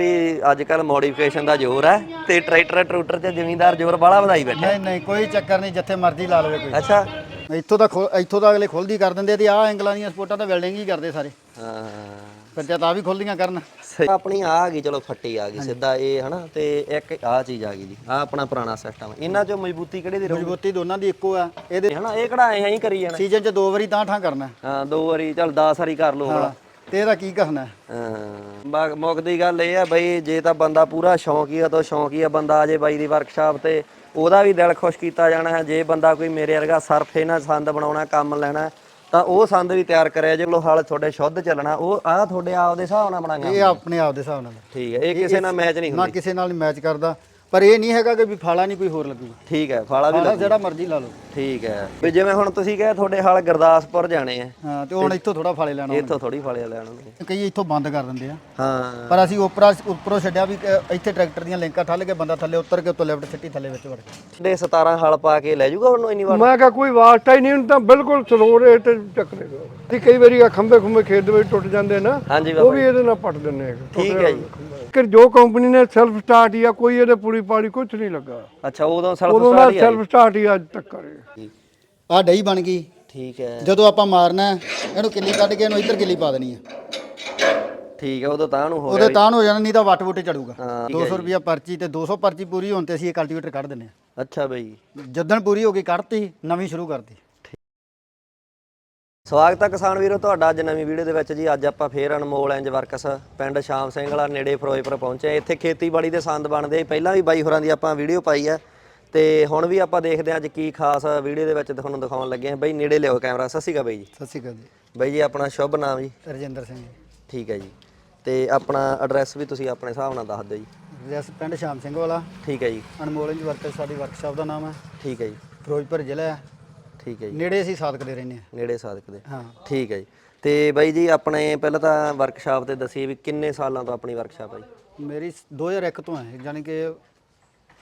ਵੀ ਅੱਜ ਕੱਲ ਮੋਡੀਫਿਕੇਸ਼ਨ ਦਾ ਜ਼ੋਰ ਹੈ ਤੇ ਟਰੈਕਟਰ ਟਰੂਟਰ ਤੇ ਜ਼ਮੀਂਦਾਰ ਜ਼ੋਰ ਬਾਲਾ ਵਧਾਈ ਬੈਠੇ ਨਹੀਂ ਨਹੀਂ ਕੋਈ ਚੱਕਰ ਨਹੀਂ ਜਿੱਥੇ ਮਰਜ਼ੀ ਲਾ ਲਵੇ ਕੋਈ। ਅੱਛਾ। ਇੱਥੋਂ ਦਾ ਖੁ- ਇੱਥੋਂ ਦਾ ਅਗਲੇ ਖੁੱਲਦੀ ਕਰ ਦਿੰਦੇ ਆ ਤੇ ਆਹ ਐਂਗਲਾਂ ਦੀਆਂ ਸਪੋਰਟਾਂ ਤਾਂ ਵੈਲਡਿੰਗ ਹੀ ਕਰਦੇ ਸਾਰੇ। ਹਾਂ। ਫਿਰ ਤੇ ਤਾਂ ਵੀ ਖੁੱਲਦੀਆਂ ਕਰਨ। ਸਹੀ। ਆਪਣੀ ਆ ਆ ਗਈ ਚਲੋ ਫੱਟੀ ਆ ਗਈ ਸਿੱਧਾ ਇਹ ਹਨਾ ਤੇ ਇੱਕ ਆ ਚੀਜ਼ ਆ ਗਈ ਜੀ ਆ ਆਪਣਾ ਪੁਰਾਣਾ ਸਿਸਟਮ ਇਹਨਾਂ ਚੋਂ ਮਜ਼ਬੂਤੀ ਕਿਹੜੇ ਦੀ ਰਹੂ ਮਜ਼ਬੂਤੀ ਦੋਨਾਂ ਦੀ ਇੱਕੋ ਆ। ਇਹਦੇ ਹਨਾ ਇਹ ਕਿਹੜਾ ਐਂ ਹੀ ਕਰੀ ਜਾਣਾ। ਸੀਜ਼ਨ 'ਚ ਦੋ ਵਾਰੀ ਤਾਂ ਠਾਂ ਕਰਨਾ। ਹਾਂ ਦੋ ਵਾਰੀ ਚੱਲ 10 ਵਾਰੀ ਕਰ ਲਓ ਹਾਂ। ਤੇ ਇਹਦਾ ਕੀ ਕਰਨਾ ਹਾਂ। ਬਾ- ਮੁੱਕਦੀ ਗੱਲ ਇਹ ਆ ਬਈ ਜੇ ਤਾਂ ਬੰਦਾ ਪੂਰਾ ਸ਼ੌਂਕੀ ਆ ਤਾਂ ਸ਼ੌਂਕੀ ਆ ਬੰਦਾ ਆ ਜੇ ਬਾਈ ਦੀ ਵਰਕਸ਼ਾਪ ਤੇ। ਉਹਦਾ ਵੀ ਦਿਲ ਖੁਸ਼ ਕੀਤਾ ਜਾਣਾ ਹੈ। ਜੇ ਬੰਦਾ ਕੋਈ ਮੇਰੇ ਵਰਗਾ ਸਰਫੇ ਨਾਲ ਸੰਦ ਬਣਾਉਣਾ ਕੰਮ ਲੈਣਾ ਤਾਂ ਉਹ ਸੰਦ ਵੀ ਤਿਆਰ ਕਰਿਆ ਜੇ ਲੋ ਹਾਲ ਤੁਹਾਡੇ ਸ਼ੁੱਧ ਚੱਲਣਾ। ਉਹ ਆ ਤੁਹਾਡੇ ਆਪ ਦੇ ਹਿਸਾਬ ਨਾਲ ਬਣਾਗਾ ਇਹ ਆਪਣੇ ਆਪ ਦੇ ਹਿਸਾਬ ਨਾਲ। ਠੀਕ ਹੈ। ਇਹ ਕਿਸੇ ਨਾਲ ਮੈਚ ਨਹੀਂ ਨਾ ਹੁੰਦੀ। ਕਿਸੇ ਨਾਲ ਮੈਚ ਕਰਦਾ। ਪਰ ਇਹ ਨਹੀਂ ਹੈਗਾ ਕਿ ਵੀ ਫਾਲਾ ਨਹੀਂ ਕੋਈ ਹੋਰ ਲੱਗੂਗਾ। ਠੀਕ ਹੈ ਫਾਲਾ ਵੀ ਫਾਲਾ ਜਿਹੜਾ ਮਰਜ਼ੀ ਲਾ ਲਓ। ਠੀਕ ਹੈ। ਵੀ ਜਿਵੇਂ ਹੁਣ ਤੁਸੀਂ ਕਹੇ ਤੁਹਾਡੇ ਹਾਲ ਗੁਰਦਾਸਪੁਰ ਜਾਣੇ ਆ। ਹਾਂ ਤੇ ਹੁਣ ਇੱਥੋਂ ਥੋੜਾ ਫਾਲੇ ਲੈਣਾ ਇੱਥੋਂ ਥੋੜੀ ਫਾਲੇ ਲੈਣ ਕਈ ਇੱਥੋਂ ਬੰਦ ਕਰ ਦਿੰਦੇ ਆ। ਹਾਂ। ਪਰ ਅਸੀਂ ਉੱਪਰ ਉੱਪਰੋਂ ਛੱਡਿਆ ਵੀ ਕਿ ਇੱਥੇ ਟਰੈਕਟਰ ਦੀਆਂ ਲਿੰਕਾਂ ਠੱਲ ਕੇ ਬੰਦਾ ਥੱਲੇ ਉਤਰ ਕੇ ਉੱਤੋਂ ਲੈਫਟ ਸਿੱਟੀ ਥੱਲੇ ਵਿੱਚ ਵੜ ਗਿਆ। ਦੇ 17 ਹਲ ਪਾ ਕੇ ਲੈ ਜਾਊਗਾ ਉਹਨੂੰ ਇੰਨੀ ਵਾਰ? ਮੈਂ ਕਿਹਾ ਕੋਈ ਵਾਸਤਾ ਹੀ ਨਹੀਂ ਹੁਣ ਤਾਂ ਬਿਲਕੁਲ ਸਲੋ ਰੇਟ ਚੱਕਰੇਗਾ ਤੇ ਕਈ ਵਾਰੀ ਆ ਖੰਭੇ ਖੁੰਭੇ ਖੇਤ ਦੇ ਵਿੱਚ ਟੁੱਟ ਜਾਂਦੇ ਨਾ ਹਾਂਜੀ ਉਹ ਵੀ ਇਹਦੇ ਨਾਲ ਪੱਟ ਦਿੰਨੇ ਆ। ਠੀਕ ਹੈ ਜੀ। ਕਿ ਜੋ ਕੰਪਨੀ ਨੇ ਸੈਲਫ ਸਟਾਰਟ ਜਾਂ ਕੋਈ ਇਹਦੇ ਪੂਰੀ ਪਾੜੀ ਕੁਝ ਨਹੀਂ ਲੱਗਾ। ਅੱਛਾ ਉਦੋਂ ਸੈਲਫ ਉਦੋਂ ਸਟਾਰਟ ਦਾ ਹੀ ਆ ਸੈਲਫ ਸਟਾਰਟ ਹੀ ਅੱਜ ਤੱਕ ਕਰੇ ਆਹ ਡਈ ਬਣ ਗਈ। ਠੀਕ ਹੈ। ਜਦੋਂ ਆਪਾਂ ਮਾਰਨਾ ਹੈ, ਇਹਨੂੰ ਕਿੱਲੀ ਕੱਢ ਕੇ ਇਹਨੂੰ ਇੱਧਰ ਕਿੱਲੀ ਪਾ ਦੇਣੀ ਹੈ ਠੀਕ ਹੈ ਉਦੋਂ ਤਾਂ ਨੂੰ ਹੋ ਉਹਦੇ ਤਾਂ ਹੋ ਜਾਣਾ ਨਹੀਂ ਤਾਂ ਵੱਟ ਵੁੱਟ ਚੜੂਗਾ। ਹਾਂ, 200 ਰੁਪਿਆ ਪਰਚੀ ਤੇ 200 ਪਰਚੀ ਪੂਰੀ ਹੋਣ ਤੇ ਅਸੀਂ ਇਹ ਕਲਟੀਵੇਟਰ ਕੱਢ ਦਿੰਨੇ ਆ। ਅੱਛਾ ਬਈ। ਜਦੋਂ ਪੂਰੀ ਹੋ ਗਈ ਕੱਢਤੀ ਨਵੀਂ ਸ਼ੁਰੂ ਕਰਤੀ। ਸਵਾਗਤ ਹੈ ਕਿਸਾਨ ਵੀਰੋ ਤੁਹਾਡਾ ਅੱਜ ਨਵੀਂ ਵੀਡੀਓ ਦੇ ਵਿੱਚ ਜੀ। ਅੱਜ ਆਪਾਂ ਫੇਰ ਅਨਮੋਲ ਇੰਜ ਵਰਕਸ ਪਿੰਡ ਸ਼ਾਮ ਸਿੰਘ ਵਾਲਾ ਨੇੜੇ ਫਿਰੋਜ਼ਪੁਰ ਪਹੁੰਚੇ। ਇੱਥੇ ਖੇਤੀਬਾੜੀ ਦੇ ਸੰਦ ਬਣਦੇ ਪਹਿਲਾਂ ਵੀ ਬਾਈ ਹੋਰਾਂ ਦੀ ਆਪਾਂ ਵੀਡੀਓ ਪਾਈ ਹੈ ਤੇ ਹੁਣ ਵੀ ਆਪਾਂ ਦੇਖਦੇ ਹਾਂ ਅੱਜ ਕੀ ਖਾਸ ਵੀਡੀਓ ਦੇ ਵਿੱਚ ਤੁਹਾਨੂੰ ਦਿਖਾਉਣ ਲੱਗੇ ਹਾਂ। ਬਾਈ ਨੇੜੇ ਲਿਓ ਕੈਮਰਾ। ਸਤਿ ਸ਼੍ਰੀ ਅਕਾਲ ਬਾਈ ਜੀ। ਸਤਿ ਸ਼੍ਰੀ ਅਕਾਲ ਜੀ। ਬਾਈ ਜੀ ਆਪਣਾ ਸ਼ੁਭ ਨਾਮ ਜੀ। ਰਜਿੰਦਰ ਸਿੰਘ ਜੀ। ਠੀਕ ਹੈ ਜੀ। ਤੇ ਆਪਣਾ ਐਡਰੈਸ ਵੀ ਤੁਸੀਂ ਆਪਣੇ ਹਿਸਾਬ ਨਾਲ ਦੱਸ ਦਿਓ ਜੀ। ਰੈਸ ਪਿੰਡ ਸ਼ਾਮ ਸਿੰਘ ਵਾਲਾ। ਠੀਕ ਹੈ ਜੀ। ਅਨਮੋਲ ਇੰਜ ਵਰਕਰ ਸਾਡੀ ਵਰਕਸ਼ਾਪ ਦਾ ਨਾਮ ਹੈ। ਠੀਕ ਹੈ ਜੀ। ਫਿਰੋਜ਼ਪੁਰ ਜ਼ਿਲ੍ਹਾ ਹੈ। ਠੀਕ ਹੈ ਜੀ। ਨੇੜੇ ਅਸੀਂ ਸਾਦਕਦੇ ਰਹਿੰਦੇ ਹਾਂ। ਨੇੜੇ ਸਾਦਕ ਦੇ। ਹਾਂ। ਠੀਕ ਹੈ ਜੀ। ਤੇ ਬਾਈ ਜੀ ਆਪਣੇ ਪਹਿਲਾਂ ਤਾਂ ਵਰਕਸ਼ਾਪ ਤੇ ਦੱਸੀਏ ਵੀ ਕਿੰਨੇ ਸਾਲਾਂ ਤੋਂ ਆਪਣੀ ਵਰਕਸ਼ਾਪ ਹੈ ਜੀ? ਮੇਰੀ 2001 ਤੋਂ ਹੈ ਯਾਨੀ ਕਿ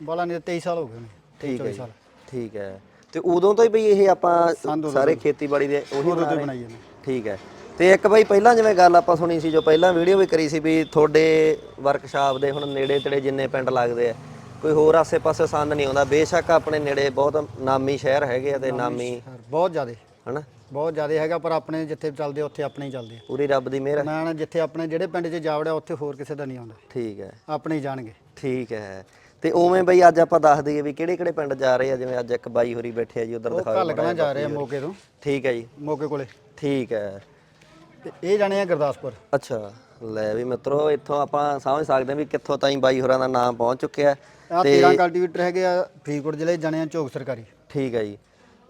ਬਾਲਾ ਨੇ 23 ਸਾਲ ਹੋ ਗਏ ਨੇ ਠੀਕ ਹੈ 24 ਜੀ। ਸਾਲ। ਠੀਕ ਹੈ। ਤੇ ਉਦੋਂ ਤੋਂ ਹੀ ਬਈ ਇਹ ਆਪਾਂ ਸਾਰੇ ਖੇਤੀਬਾੜੀ ਦੇ ਉਹੀ ਉਦੋਂ ਤੋਂ? ਬਣਾਈ ਜਾਂਦੇ। ਠੀਕ ਹੈ। ਤੇ ਇੱਕ ਬਈ ਪਹਿਲਾਂ ਜਿਵੇਂ ਗੱਲ ਆਪਾਂ ਸੁਣੀ ਸੀ ਜੋ ਪਹਿਲਾਂ ਵੀਡੀਓ ਵੀ ਕਰੀ ਸੀ ਵੀ ਤੁਹਾਡੇ ਵਰਕਸ਼ਾਪ ਦੇ ਹੁਣ ਨੇੜੇ ਤੇੜੇ ਜਿੰਨੇ ਪਿੰਡ ਲੱਗਦੇ ਆ ਕੋਈ ਹੋਰ ਆਸੇ-ਪਾਸੇ ਸੰਦ ਨਹੀਂ ਆਉਂਦਾ। ਬੇਸ਼ੱਕ ਆਪਣੇ ਨੇੜੇ ਬਹੁਤ ਨਾਮੀ ਸ਼ਹਿਰ ਹੈਗੇ ਆ ਤੇ ਨਾਮੀ ਬਹੁਤ ਜ਼ਿਆਦੇ। ਹਨਾ? ਬਹੁਤ ਜ਼ਿਆਦੇ ਹੈਗਾ ਪਰ ਆਪਣੇ ਜਿੱਥੇ ਚੱਲਦੇ ਉੱਥੇ ਆਪਣੇ ਹੀ ਚੱਲਦੇ ਆ। ਪੂਰੀ ਰੱਬ ਦੀ ਮਿਹਰ ਹੈ। ਮੈਂ ਨਾ ਜਿੱਥੇ ਆਪਣੇ ਜਿਹੜੇ ਪਿੰਡ 'ਚ ਜਾਵੜਿਆ ਉੱਥੇ ਹੋਰ ਕਿਸੇ ਦਾ ਨਹੀਂ ਆਉਂਦਾ। ਠੀਕ ਹੈ। ਆਪਣੇ ਹੀ ਜਾਣਗੇ। ਠੀਕ ਹੈ। ਤੇ ਉਵੇਂ ਬਈ ਅੱਜ ਆਪਾਂ ਦੱਸ ਦਈਏ ਵੀ ਕਿਹੜੇ ਕਿਹੜੇ ਪਿੰਡ ਜਾ ਰਹੇ ਆ? ਜਿਵੇਂ ਅੱਜ ਇੱਕ ਬਾਈ ਹੋਰੀ ਬੈਠੇ ਆ ਜੀ ਉਧਰ ਉਹ ਦਿਖਾਓ ਘੱਲ ਕਲਾਂ ਜਾ ਰਹੇ ਆ ਮੋਕੇ ਤੋਂ। ਠੀਕ ਹੈ ਜੀ। ਮੋਕੇ ਕੋਲੇ। ਠੀਕ ਹੈ। ਤੇ ਇਹ ਜਾਣੇ ਆ ਗੁਰਦਾਸਪੁਰ। ਅੱਛਾ ਲੈ ਵੀ ਮਿੱਤਰੋ ਇੱਥੋਂ ਆਪਾਂ ਸਮਝ ਸਕਦੇ ਹਾਂ ਵੀ ਕਿੱਥੋਂ ਤਾਈਂ ਬਾਈ ਹੋਰਾਂ ਦਾ ਨਾਮ ਪਹੁੰਚ ਚੁੱਕਿਆ। ਆ 13 ਕਲਟੀਵੇਟਰ ਹੈਗੇ ਆ ਫਰੀਦਕੋਟ ਜ਼ਿਲ੍ਹੇ ਜਾਣੇ ਆ ਝੋਕ ਸਰਕਾਰੀ। ਠੀਕ ਹੈ ਜੀ।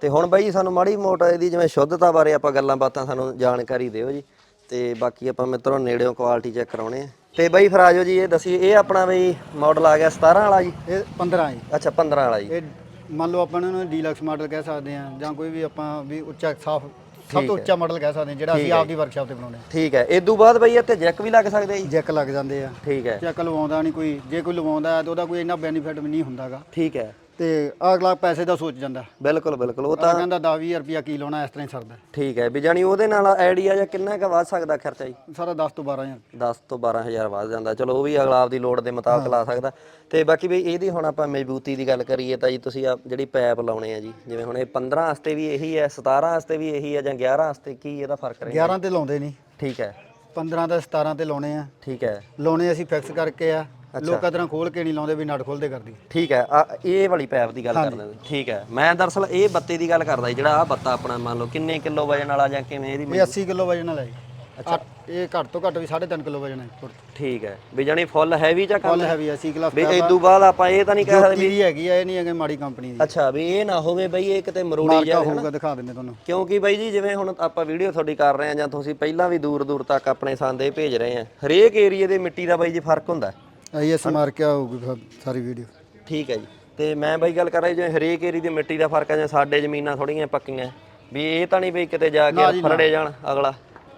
ਤੇ ਹੁਣ ਬਾਈ ਸਾਨੂੰ ਮਾੜੀ ਮੋਟਾ ਇਹਦੀ ਜਿਵੇਂ ਸ਼ੁੱਧਤਾ ਬਾਰੇ ਆਪਾਂ ਗੱਲਾਂ ਬਾਤਾਂ ਸਾਨੂੰ ਜਾਣਕਾਰੀ ਦਿਓ ਜੀ। ਤੇ ਬਾਕੀ ਆਪਾਂ ਮਿੱਤਰੋ ਨੇੜਿਓਂ ਕੁਆਲਿਟੀ ਚੈੱਕ ਕਰਾਉਣੇ ਆ। ਤੇ ਬਾਈ ਫਿਰ ਆਜੋ ਜੀ ਇਹ ਦੱਸੀਏ ਇਹ ਆਪਣਾ ਬਈ ਮਾਡਲ ਆ ਗਿਆ 17 ਵਾਲਾ ਜੀ? ਇਹ 15 ਜੀ। ਅੱਛਾ 15 ਵਾਲਾ ਜੀ। ਇਹ ਮੰਨ ਲਓ ਆਪਾਂ ਇਹਨੂੰ ਡੀਲਕਸ ਮਾਡਲ ਕਹਿ ਸਕਦੇ ਆ ਜਾਂ ਕੋਈ ਵੀ ਆਪਾਂ ਵੀ ਉੱਚਾ ਸਾਫ਼ ਸਭ ਤੋਂ ਉੱਚਾ ਮਾਡਲ ਕਹਿ ਸਕਦੇ ਆ ਜਿਹੜਾ ਅਸੀਂ ਆਪਦੀ ਵਰਕਸ਼ਾਪ ਤੇ ਬਣਾਉਂਦੇ ਆ ਠੀਕ ਹੈ। ਇਦੋਂ ਬਾਅਦ ਬਈ ਇੱਥੇ ਜੈਕ ਵੀ ਲੱਗ ਸਕਦੇ ਆ ਜੀ? ਜੈਕ ਲੱਗ ਜਾਂਦੇ ਆ। ਠੀਕ ਹੈ। ਚੈੱਕ ਲਵਾਉਂਦਾ ਨਹੀਂ ਕੋਈ ਜੇ ਕੋਈ ਲਵਾਉਂਦਾ ਹੈ ਤਾਂ ਉਹਦਾ ਕੋਈ ਇੰਨਾ ਬੈਨੀਫਿਟ ਵੀ ਨਹੀਂ ਹੁੰਦਾਗਾ। ਠੀਕ ਹੈ। ਤੇ ਅਗਲਾ ਪੈਸੇ ਦਾ ਸੋਚ ਜਾਂਦਾ। ਬਿਲਕੁਲ ਬਿਲਕੁਲ। ਉਹ ਤਾਂ ਕਹਿੰਦਾ 10 20 ਰੁਪਿਆ ਕੀ ਲਾਉਣਾ ਇਸ ਤਰ੍ਹਾਂ ਹੀ ਸਰਦਾ। ਠੀਕ ਹੈ ਵੀ ਜਾਨੀ ਉਹਦੇ ਨਾਲ ਆਈਡੀਆ ਜਾਂ ਕਿੰਨਾ ਕੁ ਵੱਧ ਸਕਦਾ ਖਰਚਾ ਜੀ? ਸਾਰਾ 10 ਤੋਂ 12000 10 ਤੋਂ 12000 ਵੱਧ ਜਾਂਦਾ। ਚਲੋ ਉਹ ਵੀ ਅਗਲਾ ਆਪਦੀ ਲੋੜ ਦੇ ਮੁਤਾਬਕ ਲਾ ਸਕਦਾ। ਤੇ ਬਾਕੀ ਵੀ ਇਹਦੀ ਹੁਣ ਆਪਾਂ ਮਜ਼ਬੂਤੀ ਦੀ ਗੱਲ ਕਰੀਏ ਤਾਂ ਜੀ ਤੁਸੀਂ ਆ ਜਿਹੜੀ ਪੈਪ ਲਾਉਣੇ ਆ ਜੀ ਜਿਵੇਂ ਹੁਣ ਇਹ 15 ਵਾਸਤੇ ਵੀ ਇਹੀ ਹੈ 17 ਵਾਸਤੇ ਵੀ ਇਹੀ ਹੈ ਜਾਂ 11 ਵਾਸਤੇ ਕੀ ਇਹਦਾ ਫ਼ਰਕ ਰਹੇ 11 ਤੇ ਲਾਉਂਦੇ ਨਹੀਂ। ਠੀਕ ਹੈ। 15 ਤੇ 17 ਤੇ ਲਾਉਣੇ ਆ। ਠੀਕ ਹੈ। ਲਾਉਣੇ ਅਸੀਂ ਫਿਕਸ ਕਰਕੇ ਆ। ਲੋਕਾਂ ਤਰ੍ਹਾਂ ਖੋਲ ਕੇ ਨਹੀਂ ਲਾਉਂਦੇ ਵੀ ਨਟ ਖੋਲਦੇ ਕਰਦੀ। ਠੀਕ ਹੈ ਆ ਇਹ ਵਾਲੀ ਪੈਪ ਦੀ ਗੱਲ ਕਰਦੇ ਹਾਂ ਠੀਕ ਹੈ। ਮੈਂ ਦਰਅਸਲ ਇਹ ਬੱਤੇ ਦੀ ਗੱਲ ਕਰਦਾ ਜਿਹੜਾ ਆ ਬੱਤਾ ਆਪਣਾ ਮੰਨ ਲਓ ਕਿੰਨੇ ਕਿਲੋ ਵਜਨ ਵਾਲਾ ਜਾਂ ਕਿਵੇਂ ਇਹਦੀ ਇਹ 80 ਕਿਲੋ ਵਜਨ ਵਾਲਾ ਹੈ ਅੱਛਾ। ਇਹ ਘੱਟ ਤੋਂ ਘੱਟ ਵੀ 3.5 ਕਿਲੋ ਵਜਨ ਹੈ ਠੀਕ ਹੈ। ਵੀ ਜਾਨੀ ਫੁੱਲ ਹੈਵੀ ਜਾਂ ਫੁੱਲ ਕੰਮ ਹੈਵੀ ਹੈ ਸੀ ਕਲਾਸ ਵੀ ਇਦੋਂ ਬਾਅਦ ਆਪਾਂ ਇਹ ਤਾਂ ਨਹੀਂ ਕਹਿ ਸਕਦੇ ਦੀ ਹੈਗੀ ਆ ਇਹ ਨਹੀਂ ਹੈਗੇ ਮਾੜੀ ਕੰਪਨੀ ਦੀ। ਅੱਛਾ ਵੀ ਇਹ ਨਾ ਹੋਵੇ ਬਈ ਇਹ ਕਿਤੇ ਮਰੋੜੀ ਜਾਵੇ ਹੋਊਗਾ ਦਿਖਾ ਦਿੰਦੇ ਤੁਹਾਨੂੰ। ਕਿਉਂਕਿ ਬਾਈ ਜੀ ਜਿਵੇਂ ਹੁਣ ਆਪਾਂ ਵੀਡੀਓ ਤੁਹਾਡੀ ਕਰ ਰਹੇ ਆ ਜਾਂ ਤੁਸੀਂ ਪਹਿਲਾਂ ਵੀ ਦੂਰ ਦੂਰ ਤੱਕ ਆਪਣੇ ਸੰਦੇ ਭੇਜ ਰਹੇ ਆ ਹਰੇਕ ਏਰੀਏ ਦੇ ਮਿੱਟੀ ਦਾ ਬਾਈ ਜੀ ਫ਼ਰਕ ਹੁੰਦਾ। ਆਈਐਸ ਮਾਰਕਾ ਹੋਊਗੀ ਫਿਰ ਸਾਰੀ ਵੀਡੀਓ ਠੀਕ ਹੈ ਜੀ। ਤੇ ਮੈਂ ਬਾਈ ਗੱਲ ਕਰ ਰਿਹਾ ਜਿਵੇਂ ਹਰੇਕ ਏਰੀਏ ਦੀ ਮਿੱਟੀ ਦਾ ਫ਼ਰਕ ਆ ਜਾਂ ਸਾਡੇ ਜ਼ਮੀਨਾਂ ਥੋੜੀਆਂ ਪੱਕੀਆਂ। ਵੀ ਇਹ ਤਾਂ ਨਹੀਂ ਬਈ ਕਿਤੇ ਜਾ ਕੇ ਫਰੜੇ ਜਾਣ ਅਗਲਾ।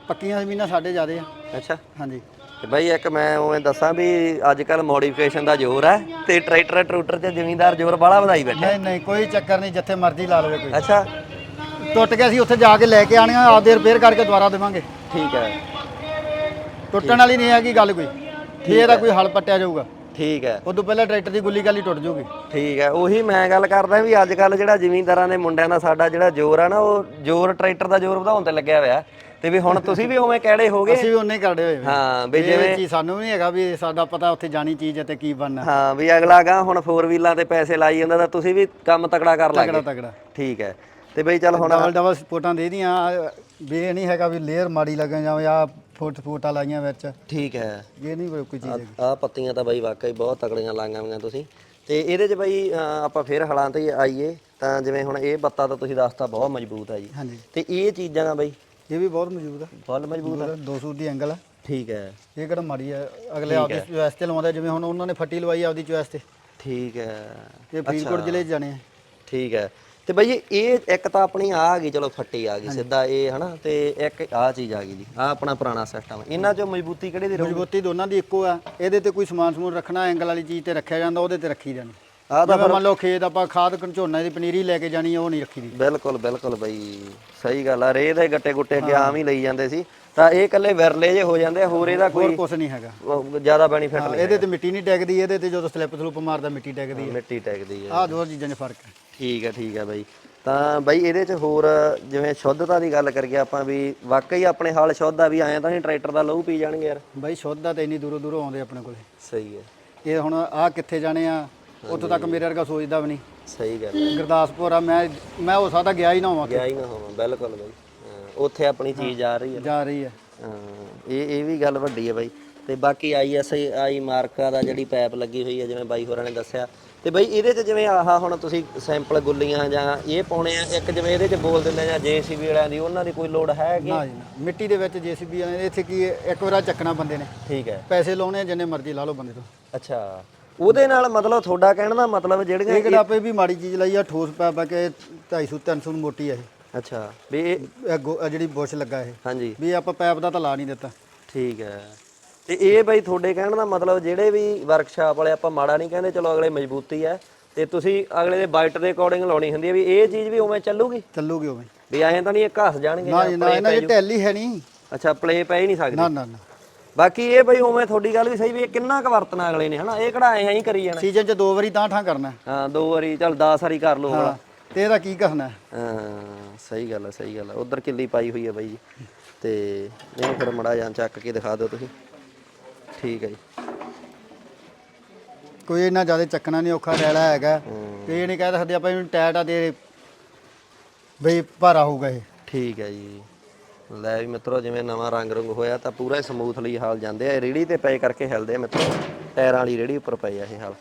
ਪੱਕੀਆਂ ਜ਼ਮੀਨਾਂ ਸਾਡੇ ਜ਼ਿਆਦੇ ਆ। ਅੱਛਾ। ਹਾਂਜੀ। ਤੇ ਬਾਈ ਇੱਕ ਮੈਂ ਉਵੇਂ ਦੱਸਾਂ ਵੀ ਅੱਜ ਕੱਲ ਮੋਡੀਫਿਕੇਸ਼ਨ ਦਾ ਜ਼ੋਰ ਹੈ ਤੇ ਟਰੈਕਟਰ ਟਰੂਟਰ ਤੇ ਜ਼ਮੀਂਦਾਰ ਜ਼ੋਰ ਬਾਲਾ ਵਧਾਈ ਬੈਠੇ ਨਹੀਂ ਨਹੀਂ ਕੋਈ ਚੱਕਰ ਨਹੀਂ ਜਿੱਥੇ ਮਰਜ਼ੀ ਲਾ ਲਵੇ ਕੋਈ। ਅੱਛਾ। ਟੁੱਟ ਗਿਆ ਸੀ ਉੱਥੇ ਜਾ ਕੇ ਲੈ ਕੇ ਆਣੀਆਂ ਆਪਦੇ ਰਿਪੇਅਰ ਕਰਕੇ ਦੁਬਾਰਾ ਦੇਵਾਂਗੇ। ਠੀਕ ਹੈ। ਟੁੱਟਣ ਵਾਲੀ ਨਹੀਂ ਹੈਗੀ ਗੱਲ ਕੋਈ। ਫੇਰ ਇਹਦਾ ਕੋਈ ਹਲ ਪੱਟਿਆ ਜਾਊਗਾ। ਠੀਕ ਹੈ। ਉਦੋਂ ਪਹਿਲਾਂ ਟਰੈਕਟਰ ਦੀ ਗੁੱਲੀ ਗਾਲੀ ਟੁੱਟ ਜਾਊਗੀ। ਠੀਕ ਹੈ ਉਹੀ ਮੈਂ ਗੱਲ ਕਰਦਾ ਵੀ ਅੱਜ ਕੱਲ ਜਿਹੜਾ ਜ਼ਿਮੀਂਦਾਰਾਂ ਦੇ ਮੁੰਡਿਆਂ ਦਾ ਸਾਡਾ ਜਿਹੜਾ ਜ਼ੋਰ ਆ ਨਾ ਉਹ ਜ਼ੋਰ ਟਰੈਕਟਰ ਦਾ ਜ਼ੋਰ ਵਧਾਉਣ ਤੇ ਲੱਗਿਆ ਹੋਇਆ। ਤੇ ਵੀ ਹੁਣ ਤੁਸੀਂ ਵੀ ਉਵੇਂ ਕਿਹੜੇ ਹੋਗੇ ਅਸੀਂ ਵੀ ਉਹਨੇ ਕਰਦੇ ਹੋਏ। ਹਾਂ ਵੀ ਜਿਵੇਂ ਚੀਜ਼ ਸਾਨੂੰ ਵੀ ਨਹੀਂ ਹੈਗਾ ਵੀ ਸਾਡਾ ਪਤਾ ਉੱਥੇ ਜਾਣੀ ਚੀਜ਼ ਹੈ ਤੇ ਕੀ ਬਣਨਾ। ਹਾਂ ਵੀ ਅਗਲਾ ਗਾ ਹੁਣ 4 ਵੀਲਾਂ ਤੇ ਪੈਸੇ ਲਾਈ ਜਾਂਦਾ ਤਾਂ ਤੁਸੀਂ ਵੀ ਕੰਮ ਤਕੜਾ ਕਰ ਲਾਗੇ। ਤਗੜਾ ਠੀਕ ਹੈ ਤੇ ਬਈ ਚੱਲ ਹੁਣ ਡਬਲ ਡਬਲ ਸਪੋਰਟਾਂ ਦੇ ਦੀਆਂ ਵੀ ਇਹ ਨਹੀਂ ਹੈਗਾ ਵੀ ਲੇਅਰ ਮਾੜੀ ਲੱਗਣ ਜਾਵੇ ਆ ਫੁੱਟ ਫੁੱਟਾਂ ਲਾਈਆਂ ਵਿੱਚ। ਠੀਕ ਹੈ। ਇਹ ਨਹੀਂ ਕੋਈ ਚੀਜ਼ ਹੈਗੀ। ਆ ਪੱਤੀਆਂ ਤਾਂ ਬਾਈ ਵਾਕਈ ਬਹੁਤ ਤਕੜੀਆਂ ਲਾਈਆਂ ਹੋਈਆਂ ਤੁਸੀਂ। ਤੇ ਇਹਦੇ 'ਚ ਬਾਈ ਆਪਾਂ ਫੇਰ ਹਲਾਂ ਤੇ ਆਈਏ। ਤਾਂ ਜਿਵੇਂ ਹੁਣ ਇਹ ਬੱਤਾ ਤਾਂ ਤੁਸੀਂ ਦੱਸਤਾ ਬਹੁਤ ਮਜ਼ਬੂਤ ਹੈ ਜੀ। ਹਾਂਜੀ। ਤੇ ਇਹ ਚੀਜ਼ਾਂ ਦਾ ਬਾਈ? ਇਹ ਵੀ ਬਹੁਤ ਮੌਜੂਦ ਆ। ਫੁੱਲ ਮਜ਼ਬੂਤ ਆ। 200 ਦੀ ਐਂਗਲ ਆ। ਠੀਕ ਹੈ। ਇਹ ਕਿਹੜਾ ਮਾੜੀ ਆ। ਅਗਲੇ ਆਪਦੀ ਚੁਆਇਸ ਤੇ ਲਵਾਉਂਦੇ ਜਿਵੇਂ ਹੁਣ ਉਹਨਾਂ ਨੇ ਫੱਟੀ ਲਵਾਈ ਆਪਦੀ ਚੁਆਇਸ ਤੇ। ਠੀਕ ਹੈ। ਇਹ ਫਰੀਦਕੋਟ ਜ਼ਿਲ੍ਹੇ 'ਚ ਜਾਣੇ ਆ। ਠੀਕ ਹੈ। ਤੇ ਬਾਈ ਜੀ, ਇਹ ਇੱਕ ਤਾਂ ਆਪਣੀ ਆ ਆ ਗਈ ਚਲੋ ਫੱਟੀ ਆ ਗਈ ਸਿੱਧਾ ਇਹ ਹਨਾ ਤੇ ਇੱਕ ਆ ਚੀਜ਼ ਆ ਗਈ ਜੀ ਆ ਆਪਣਾ ਪੁਰਾਣਾ ਸਿਸਟਮ ਇਹਨਾਂ ਚੋਂ ਮਜ਼ਬੂਤੀ ਕਿਹੜੀ ਦੀ ਰਹੂ ਮਜ਼ਬੂਤੀ ਦੋਨਾਂ ਦੀ ਇੱਕੋ ਆ ਇਹਦੇ ਤੇ ਕੋਈ ਸਮਾਨ ਸਮੂਨ ਰੱਖਣਾ ਐਂਗਲ ਵਾਲੀ ਚੀਜ਼ ਤੇ ਰੱਖਿਆ ਜਾਂਦਾ ਉਹਦੇ ਤੇ ਰੱਖੀ ਜਾਣੀ। ਆਹ ਤਾਂ ਜਿਵੇਂ ਮੰਨ ਲਓ ਖੇਤ ਆਪਾਂ ਖਾਦ ਝੋਨਾ ਦੀ ਪਨੀਰੀ ਲੈ ਕੇ ਜਾਣੀ ਆ ਉਹ ਨਹੀਂ ਰੱਖੀ ਦੀ। ਬਿਲਕੁਲ ਬਿਲਕੁਲ ਬਈ ਸਹੀ ਗੱਲ ਆ ਰੇ ਦੇ ਗੱਟੇ ਗੁੱਟੇ ਅੱਗੇ ਆਮ ਹੀ ਲਈ ਜਾਂਦੇ ਸੀ। ਤਾਂ ਇਹ ਇਕੱਲੇ ਵਿਰਲੇ ਜੇ ਹੋ ਜਾਂਦੇ ਆ ਹੋਰ ਇਹਦਾ ਹੋਰ ਕੋਈ ਕੁਝ ਨਹੀਂ ਹੈਗਾ। ਉਹ ਜ਼ਿਆਦਾ ਬੈਨੀਫਿਟ ਹਾਂ, ਨਹੀਂ ਇਹਦੇ ਤੇ ਮਿੱਟੀ ਨਹੀਂ ਟੈਕਦੀ ਇਹਦੇ ਤੇ ਜਦੋਂ ਸਲਿੱਪ ਸਲੂਪ ਮਾਰਦਾ ਮਿੱਟੀ ਟੈਕਦੀ ਹੈ ਮਿੱਟੀ ਟੈਕਦੀ ਹੈ ਆਹ ਦੋ ਚੀਜ਼ਾਂ 'ਚ ਫ਼ਰਕ ਹੈ। ਠੀਕ ਹੈ ਠੀਕ ਹੈ ਬਾਈ। ਤਾਂ ਬਾਈ ਇਹਦੇ ਚ ਹੋਰ ਜਿਵੇਂ ਸ਼ੁੱਧਤਾ ਦੀ ਗੱਲ ਕਰੀਏ ਆਪਾਂ ਵੀ ਵਾਕਈ ਆਪਣੇ ਹਾਲ ਸ਼ੁੱਧ ਆ ਵੀ ਐਂ ਤਾਂ ਨਹੀਂ ਟਰੈਕਟਰ ਦਾ ਲਹੂ ਪੀ ਜਾਣਗੇ ਯਾਰ। ਬਾਈ ਸ਼ੁੱਧ ਆ ਤੇ ਇੰਨੀ ਦੂਰੋਂ ਦੂਰੋਂ ਆਉਂਦੇ ਆਪਣੇ ਕੋਲੇ। ਸਹੀ ਹੈ ਇਹ ਹੁਣ ਆ ਕਿੱਥੇ ਜਾਣੇ ਆ? ਉੱਥੋਂ ਤੱਕ ਮੇਰੇ ਵਰਗਾ ਸੋਚਦਾ ਵੀ ਨਹੀਂ। ਸਹੀ ਗੱਲ ਹੈ। ਗੁਰਦਾਸਪੁਰ ਆ ਮੈਂ ਮੈਂ ਹੋ ਸਕਦਾ ਗਿਆ ਹੀ ਨਾ ਹੋਵਾਂ ਗਿਆ ਹੀ ਨਾ ਹੋਵਾਂ ਬਿਲਕੁਲ ਬਾਈ। ਹਾਂ, ਉੱਥੇ ਆਪਣੀ ਚੀਜ਼ ਆ ਰਹੀ ਹੈ ਜਾ ਰਹੀ ਹੈ। ਹਾਂ, ਇਹ ਇਹ ਵੀ ਗੱਲ ਵੱਡੀ ਹੈ ਬਾਈ। ਤੇ ਬਾਕੀ ਆਈਐਸਆਈ ਆਈ ਮਾਰਕਾ ਦਾ ਜਿਹੜੀ ਪੈਪ ਲੱਗੀ ਹੋਈ ਹੈ ਜਿਵੇਂ ਬਾਈ ਹੋਰਾਂ ਨੇ ਦੱਸਿਆ। ਤੇ ਬਾਈ ਇਹਦੇ 'ਚ ਜਿਵੇਂ ਆਹ ਹੁਣ ਤੁਸੀਂ ਸੈਂਪਲ ਗੁੱਲੀਆਂ ਜਾਂ ਇਹ ਪਾਉਣੇ ਆ ਇੱਕ ਜਿਵੇਂ ਇਹਦੇ 'ਚ ਬੋਲ ਦਿੰਦੇ ਜਾਂ ਜੇਸੀਬੀ ਵਾਲਿਆਂ ਦੀ ਉਹਨਾਂ ਦੀ ਕੋਈ ਲੋੜ ਹੈ ਕਿ? ਨਾ ਜੀ ਨਾ। ਮਿੱਟੀ ਦੇ ਵਿੱਚ ਜੀਸੀਬੀ ਇੱਥੇ ਕੀ ਹੈ, ਇੱਕ ਵਾਰਾ ਚੱਕਣਾ ਬੰਦੇ ਨੇ। ਠੀਕ ਹੈ। ਪੈਸੇ ਲਾਉਣੇ ਜਿੰਨੇ ਮਰਜ਼ੀ ਲਾ ਲਓ ਬੰਦੇ ਤੋਂ। ਅੱਛਾ। ਉਹਦੇ ਨਾਲ ਮਤਲਬ ਤੁਹਾਡਾ ਕਹਿਣ ਦਾ ਮਤਲਬ ਜਿਹੜੀਆਂ ਇਹ ਆਪੇ ਵੀ ਮਾੜੀ ਚੀਜ਼ ਲਈ ਆ ਠੋਸ ਪੈ ਪੈ ਕੇ 250 300 ਨੂੰ ਮੋਟੀ ਆ ਇਹ। ਅੱਛਾ ਵੀ ਇਹ ਇਹ ਗੋ- ਇਹ ਜਿਹੜੀ ਬੁਸ਼ ਲੱਗਾ ਇਹ। ਹਾਂਜੀ। ਵੀ ਆਪਾਂ ਪੈਪ ਦਾ ਤਾਂ ਲਾ ਨਹੀਂ ਦਿੱਤਾ। ਠੀਕ ਹੈ। ਤੇ ਇਹ ਬਈ ਤੁਹਾਡੇ ਕਹਿਣ ਦਾ ਮਤਲਬ ਜਿਹੜੇ ਵੀ ਵਰਕਸ਼ਾਪ ਵਾਲੇ ਆਪਾਂ ਮਾੜਾ ਨਹੀਂ ਕਹਿੰਦੇ ਚਲੋ ਅਗਲੇ ਮਜ਼ਬੂਤੀ ਹੈ। ਤੇ ਤੁਸੀਂ ਅਗਲੇ ਦੇ ਬਾਈਟ ਦੇ ਅਕੋਰਡਿੰਗ ਲਾਉਣੀ ਹੁੰਦੀ ਹੈ ਵੀ ਇਹ ਚੀਜ਼ ਵੀ ਉਵੇਂ ਚੱਲੂਗੀ? ਚੱਲੂਗੀ ਉਵੇਂ। ਵੀ ਐਂ ਤਾਂ ਨਹੀਂ ਇਹ ਘਸ ਜਾਣਗੇ ਨਾ ਜਾਂ ਇਹਨਾਂ ਦੀ ਢਿੱਲ ਹੀ ਹੈ ਨਹੀਂ। ਅੱਛਾ ਪਲੇ ਪੈ ਹੀ ਨਹੀਂ ਸਕਦੀ। ਨਾ ਨਾ ਨਾ। ਬਾਕੀ ਇਹ ਬਈ ਉਵੇਂ ਤੁਹਾਡੀ ਗੱਲ ਵੀ ਸਹੀ ਵੀ ਇਹ ਕਿੰਨਾ ਕੁ ਵਰਤਣਾ ਅਗਲੇ ਨੇ ਹਨਾ? ਇਹ ਕਿਹੜਾ ਐਂ ਹੀ ਕਰੀ ਜਾਣਾ। ਸੀਜ਼ਨ 'ਚ ਦੋ ਵਾਰੀ ਤਾਂ ਠਾਂ ਕਰਨਾ ਹਾਂ। ਦੋ ਵਾਰੀ ਚੱਲ 10 ਵਾਰੀ ਕਰ ਲਓ ਹਾਂ ਤੇ ਇਹਦਾ ਕੀ ਕਰਨਾ ਹਾਂ? ਸਹੀ ਗੱਲ ਹੈ ਸਹੀ ਗੱਲ ਹੈ। ਉਧਰ ਕਿੱਲੀ ਪਾਈ ਹੋਈ ਹੈ ਬਾਈ ਜੀ। ਤੇ ਇਹਨੂੰ ਫਿਰ ਮੜਾ ਜਾਂ ਚੱਕ ਕੇ ਦਿਖਾ ਦਿਓ ਤੁਸੀਂ। ਠੀਕ ਹੈ ਜੀ। ਕੋਈ ਇੰਨਾ ਜ਼ਿਆਦਾ ਚੱਕਣਾ ਨਹੀਂ ਔਖਾ ਰੈਲਾ ਹੈਗਾ। ਤੇ ਇਹ ਨਹੀਂ ਕਹਿ ਸਕਦੇ ਆਪਾਂ ਇਹਨੂੰ ਟਾਇਟ ਆ ਤੇ ਬਈ ਭਾਰਾ ਹੋਊਗਾ ਇਹ। ਠੀਕ ਹੈ ਜੀ। ਲੈ ਵੀ ਮਿੱਤਰੋ ਜਿਵੇਂ ਨਵਾਂ ਰੰਗ ਰੰਗ ਹੋਇਆ ਤਾਂ ਪੂਰਾ ਸਮੂਥਲੀ ਹਾਲ ਜਾਂਦੇ ਆ। ਰੇੜੀ ਤੇ ਪਏ ਕਰਕੇ ਹਿਲਦੇ ਆ ਮਿੱਤਰੋ। ਟਾਇਰਾਂ ਵਾਲੀ ਰੇੜੀ ਉੱਪਰ ਪਏ ਆ ਇਹ ਹਾਲ।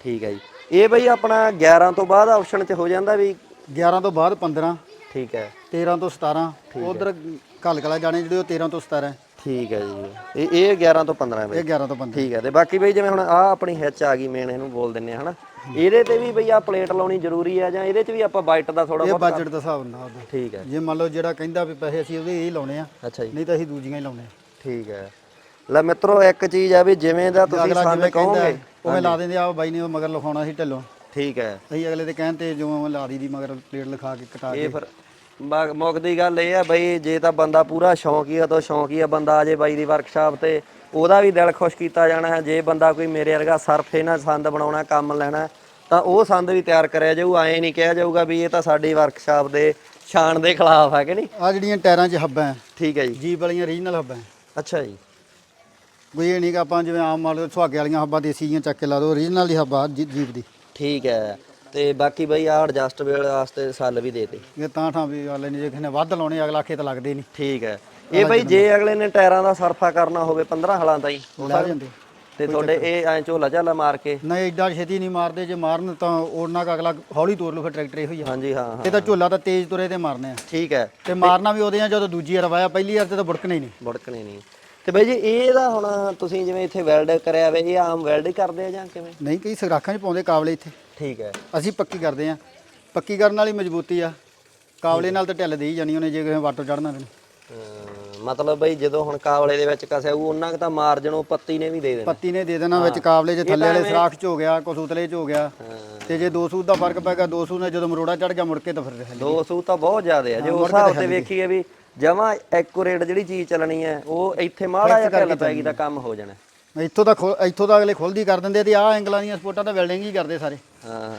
ਠੀਕ ਹੈ ਜੀ। ਇਹ ਬਈ ਆਪਣਾ 11 ਤੋਂ ਬਾਅਦ ਆਪਸ਼ਨ 'ਚ ਹੋ ਜਾਂਦਾ ਵੀ 11 ਤੋਂ ਬਾਅਦ 15 ਠੀਕ ਹੈ 13 ਤੋਂ 17 ਉਧਰ ਕਲ ਕਲਾ ਜਾਣੇ ਜਿਹੜੇ ਉਹ 13 ਤੋਂ 17 ਹੈ। ਠੀਕ ਹੈ ਜੀ। ਇਹ ਇਹ 11 ਤੋਂ 15 ਹੈ ਬਈ। ਇਹ 11 ਤੋਂ 15 ਠੀਕ ਹੈ ਤੇ ਬਾਕੀ ਬਈ ਜਿਵੇਂ ਹੁਣ ਆ ਆਪਣੀ ਹਿੱਚ ਆ ਗਈ ਮੇਨ ਇਹਨੂੰ ਬੋਲ ਦਿੰਨੇ ਆ ਹਨਾ। ਇਹਦੇ ਤੇ ਵੀ ਬਈ ਆ ਪਲੇਟ ਲਾਉਣੀ ਜ਼ਰੂਰੀ ਹੈ ਜਾਂ ਇਹਦੇ 'ਚ ਵੀ ਆਪਾਂ ਬਾਈਟ ਦਾ ਥੋੜਾ ਇਹ ਬਹੁਤ ਬਜਟ ਦਾ ਹਿਸਾਬ ਨਾਲ। ਠੀਕ ਹੈ। ਜੇ ਮੰਨ ਲਓ ਜਿਹੜਾ ਕਹਿੰਦਾ ਵੀ ਪੈਸੇ ਅਸੀਂ ਉਹਦੇ ਇਹ ਲਾਉਣੇ ਆ ਅੱਛਾ ਜੀ। ਨਹੀਂ ਤਾਂ ਅਸੀਂ ਦੂਜੀਆਂ ਹੀ ਲਾਉਣੇ ਆ। ਠੀਕ ਹੈ। ਲੈ ਮਿੱਤਰੋ ਇੱਕ ਚੀਜ਼ ਆ ਵੀ ਜਿਵੇਂ ਦਾ ਤੁਸੀਂ ਅਗਲਾ ਸਾਨੂੰ ਜਿਵੇਂ ਕਹਿੰਦਾ ਕਹੋਗੇ। ਉਵੇਂ ਲਾ ਦਿੰਦੇ ਆ ਬਾਈ ਨੇ ਉਹ ਮਗਰ ਲਿਖਾਉਣਾ ਸੀ ਢਿੱਲੋਂ। ਠੀਕ ਹੈ। ਅਸੀਂ ਅਗਲੇ ਦੇ ਕਹਿਣ ਤੇ ਜੋ ਉਵੇਂ ਲਾ ਦੀ ਦੀ ਮਗਰ ਪਲੇਟ ਲਿਖਾ ਕੇ ਕਟਾ ਇਹ ਕੇ ਫਿਰ ਮ- ਮੁੱਕਦੀ ਗੱਲ ਇਹ ਆ ਬਈ ਜੇ ਤਾਂ ਬੰਦਾ ਪੂਰਾ ਸ਼ੌਂਕੀ ਆ ਤਾਂ ਸ਼ੌਂਕੀ ਆ ਬੰਦਾ ਆ ਜੇ ਬਾਈ ਦੀ ਵਰਕਸ਼ਾਪ ਤੇ ਉਹਦਾ ਵੀ ਦਿਲ ਖੁਸ਼ ਕੀਤਾ ਜਾਣਾ ਹੈ। ਜੇ ਬੰਦਾ ਕੋਈ ਮੇਰੇ ਵਰਗਾ ਸਰਫ ਇਹਨਾਂ ਸੰਦ ਬਣਾਉਣਾ ਕੰਮ ਲੈਣਾ ਤਾਂ ਉਹ ਸੰਦ ਵੀ ਤਿਆਰ ਕਰਿਆ ਜਾਊ। ਐਂ ਨਹੀਂ ਕਿਹਾ ਜਾਊਗਾ ਵੀ ਇਹ ਤਾਂ ਸਾਡੀ ਵਰਕਸ਼ਾਪ ਦੇ ਸ਼ਾਨ ਦੇ ਖਿਲਾਫ ਹੈ ਕਿ ਨਹੀਂ? ਆ ਜਿਹੜੀਆਂ ਟਾਇਰਾਂ 'ਚ ਹੱਬਾਂ ਠੀਕ ਹੈ ਜੀ। ਜੀਪ ਵਾਲੀਆਂ ਰੀਜਨਲ ਹੱਬਾਂ। ਅੱਛਾ ਜੀ। ਕੋਈ ਇਹ ਨਹੀਂ ਕਿ ਆਪਾਂ ਜਿਵੇਂ ਆਮ ਮੰਨ ਲਓ ਸੁਹਾਗੇ ਵਾਲੀਆਂ ਹੱਬਾਂ ਦੇਸੀ ਜੀਆਂ ਚੱਕ ਕੇ ਲਾ ਦੋ ਰੀਜਨਲ ਦੀ ਹੱਬਾ ਜੀਪ ਦੀ। ਠੀਕ ਹੈ। ਤੇ ਬਾਕੀ ਬਈ ਆ ਐਡਜਸਟੇਬਲ ਵਾਸਤੇ ਸੱਲ ਵੀ ਦੇ ਦੇ। ਇਹ ਤਾਂ ਠਾਂ ਵੀ ਵਾਲੇ ਨੇ ਜੇ ਕਿਸੇ ਨੇ ਵੱਧ ਲਾਉਣੇ ਅਗਲਾ ਖੇਤ ਲੱਗਦੇ ਨਹੀਂ। ਠੀਕ ਹੈ। ਇਹ ਬਈ ਜੇ ਅਗਲੇ ਨੇ ਟਾਇਰਾਂ ਦਾ ਸਰਫਾ ਕਰਨਾ ਹੋਵੇ 15 ਹਲਾਂ ਦਾ ਹੀ ਹੋ ਲੈ ਸਕਦਾ? ਜਾਂਦੇ। ਤੇ ਤੁਹਾਡੇ ਇਹ ਐਂ ਝੋਲਾ ਝਾਲਾ ਮਾਰ ਕੇ। ਨਹੀਂ ਏਡਾ ਛੇਤੀ ਨਹੀਂ ਮਾਰਦੇ ਜੇ ਮਾਰਨ ਤਾਂ ਉਹਨਾਂ ਕਾ ਅਗਲਾ ਹੌਲੀ ਤੋਰ ਲੂ ਫਿਰ ਟਰੈਕਟਰ ਇਹੋ ਹੀ ਆ। ਹਾਂਜੀ ਹਾਂ ਹਾਂ ਇਹ ਤਾਂ ਝੋਲਾ ਤਾਂ ਤੇਜ਼ ਤੁਰੇ ਤੇ ਮਾਰਨੇ ਆ। ਠੀਕ ਹੈ। ਤੇ ਮਾਰਨਾ ਵੀ ਉਹਦੇ ਆ ਜਦੋਂ ਦੂਜੀ ਵਾਰ ਵਾਇਆ ਪਹਿਲੀ ਵਾਰ ਤੇ ਤਾਂ ਬੁੜਕਣੇ ਹੀ ਨਹੀਂ। ਬੜਕਣੇ ਨਹੀਂ। ਤੇ ਬਾਈ ਜੀ ਇਹਦਾ ਹੁਣ ਤੁਸੀਂ ਜਿਵੇਂ ਇੱਥੇ ਵੈਲਡ ਕਰਿਆ ਵੇ ਇਹ ਆਮ ਵੈਲਡ ਹੀ ਕਰਦੇ ਆ ਜਾਂ ਕਿਵੇਂ? ਨਹੀਂ ਕਈ ਸਰਾਖਾਂ 'ਚ ਪਾਉਂਦੇ ਕਾਬਲੇ ਇੱਥੇ। ਠੀਕ ਹੈ। ਅਸੀਂ ਪੱਕੀ ਕਰਦੇ ਆ। ਪੱਕੀ ਕਰਨ ਵਾਲੀ ਮਜ਼ਬੂਤੀ ਆ। ਕਾਬਲੇ ਨਾਲ ਤਾਂ ਢਿੱਲ ਦੇ ਹੀ ਜਾਣੀ ਉਹਨੇ ਜੇ ਕਿਸੇ ਵਾਟੋ ਚੜਨਾ ਅਮ ਮਤਲਬ ਬਈ ਜਦੋਂ ਹੁਣ ਕਾਵਲੇ ਦੇ ਵਿੱਚ ਕਸਿਆ ਉਹ ਉਹਨਾਂ ਕੁ ਤਾਂ ਮਾਰਜਨ ਉਹ ਪੱਤੀ ਨੇ ਵੀ ਦੇ ਦੇਣਾ। ਪੱਤੀ ਨੇ ਦੇ ਦੇਣਾ ਵਿੱਚ ਕਾਬਲੇ 'ਚ ਥੱਲੇ ਵਾਲੇ ਸਰਾਖ 'ਚ ਹੋ ਗਿਆ ਕੁਛ ਉਤਲੇ 'ਚ ਹੋ ਗਿਆ। ਤੇ ਜੇ ਦੋ ਸੂਤ ਦਾ ਫ਼ਰਕ ਪੈ ਗਿਆ ਦੋ ਸੂਤ ਨੇ ਜਦੋਂ ਮਰੋੜਾ ਚੜ ਗਿਆ ਮੁੜ ਕੇ ਤਾਂ ਫਿਰ ਰਹਿ ਦੋ ਸੂ ਤਾਂ ਬਹੁਤ ਜ਼ਿਆਦੇ ਆ। ਜੇ ਉਸ ਹਿਸਾਬ ਤੇ ਵੇਖੀਏ ਵੀ ਜਮਾ ਐਕੂਰੇਟ ਜਿਹੜੀ ਚੀਜ਼ ਚੱਲਣੀ ਹੈ ਉਹ ਇੱਥੇ ਮਾੜਾ ਜਿਹਾ ਢਿੱਲ ਪੈ ਗਈ ਤਾਂ ਕੰਮ ਹੋ ਜਾਣਾ। ਇੱਥੋਂ ਤਾਂ ਇੱਥੋਂ ਤਾਂ ਅਗਲੇ ਖੁੱਲਦੀ ਕਰ ਦਿੰਦੇ ਤੇ ਆਹ ਐਂਗਲਾਂ ਦੀਆਂ ਸਪੋਰਟਾਂ ਤਾਂ ਵੈਲਡਿੰਗ ਹੀ ਕਰਦੇ ਸਾਰੇ। ਹਾਂ।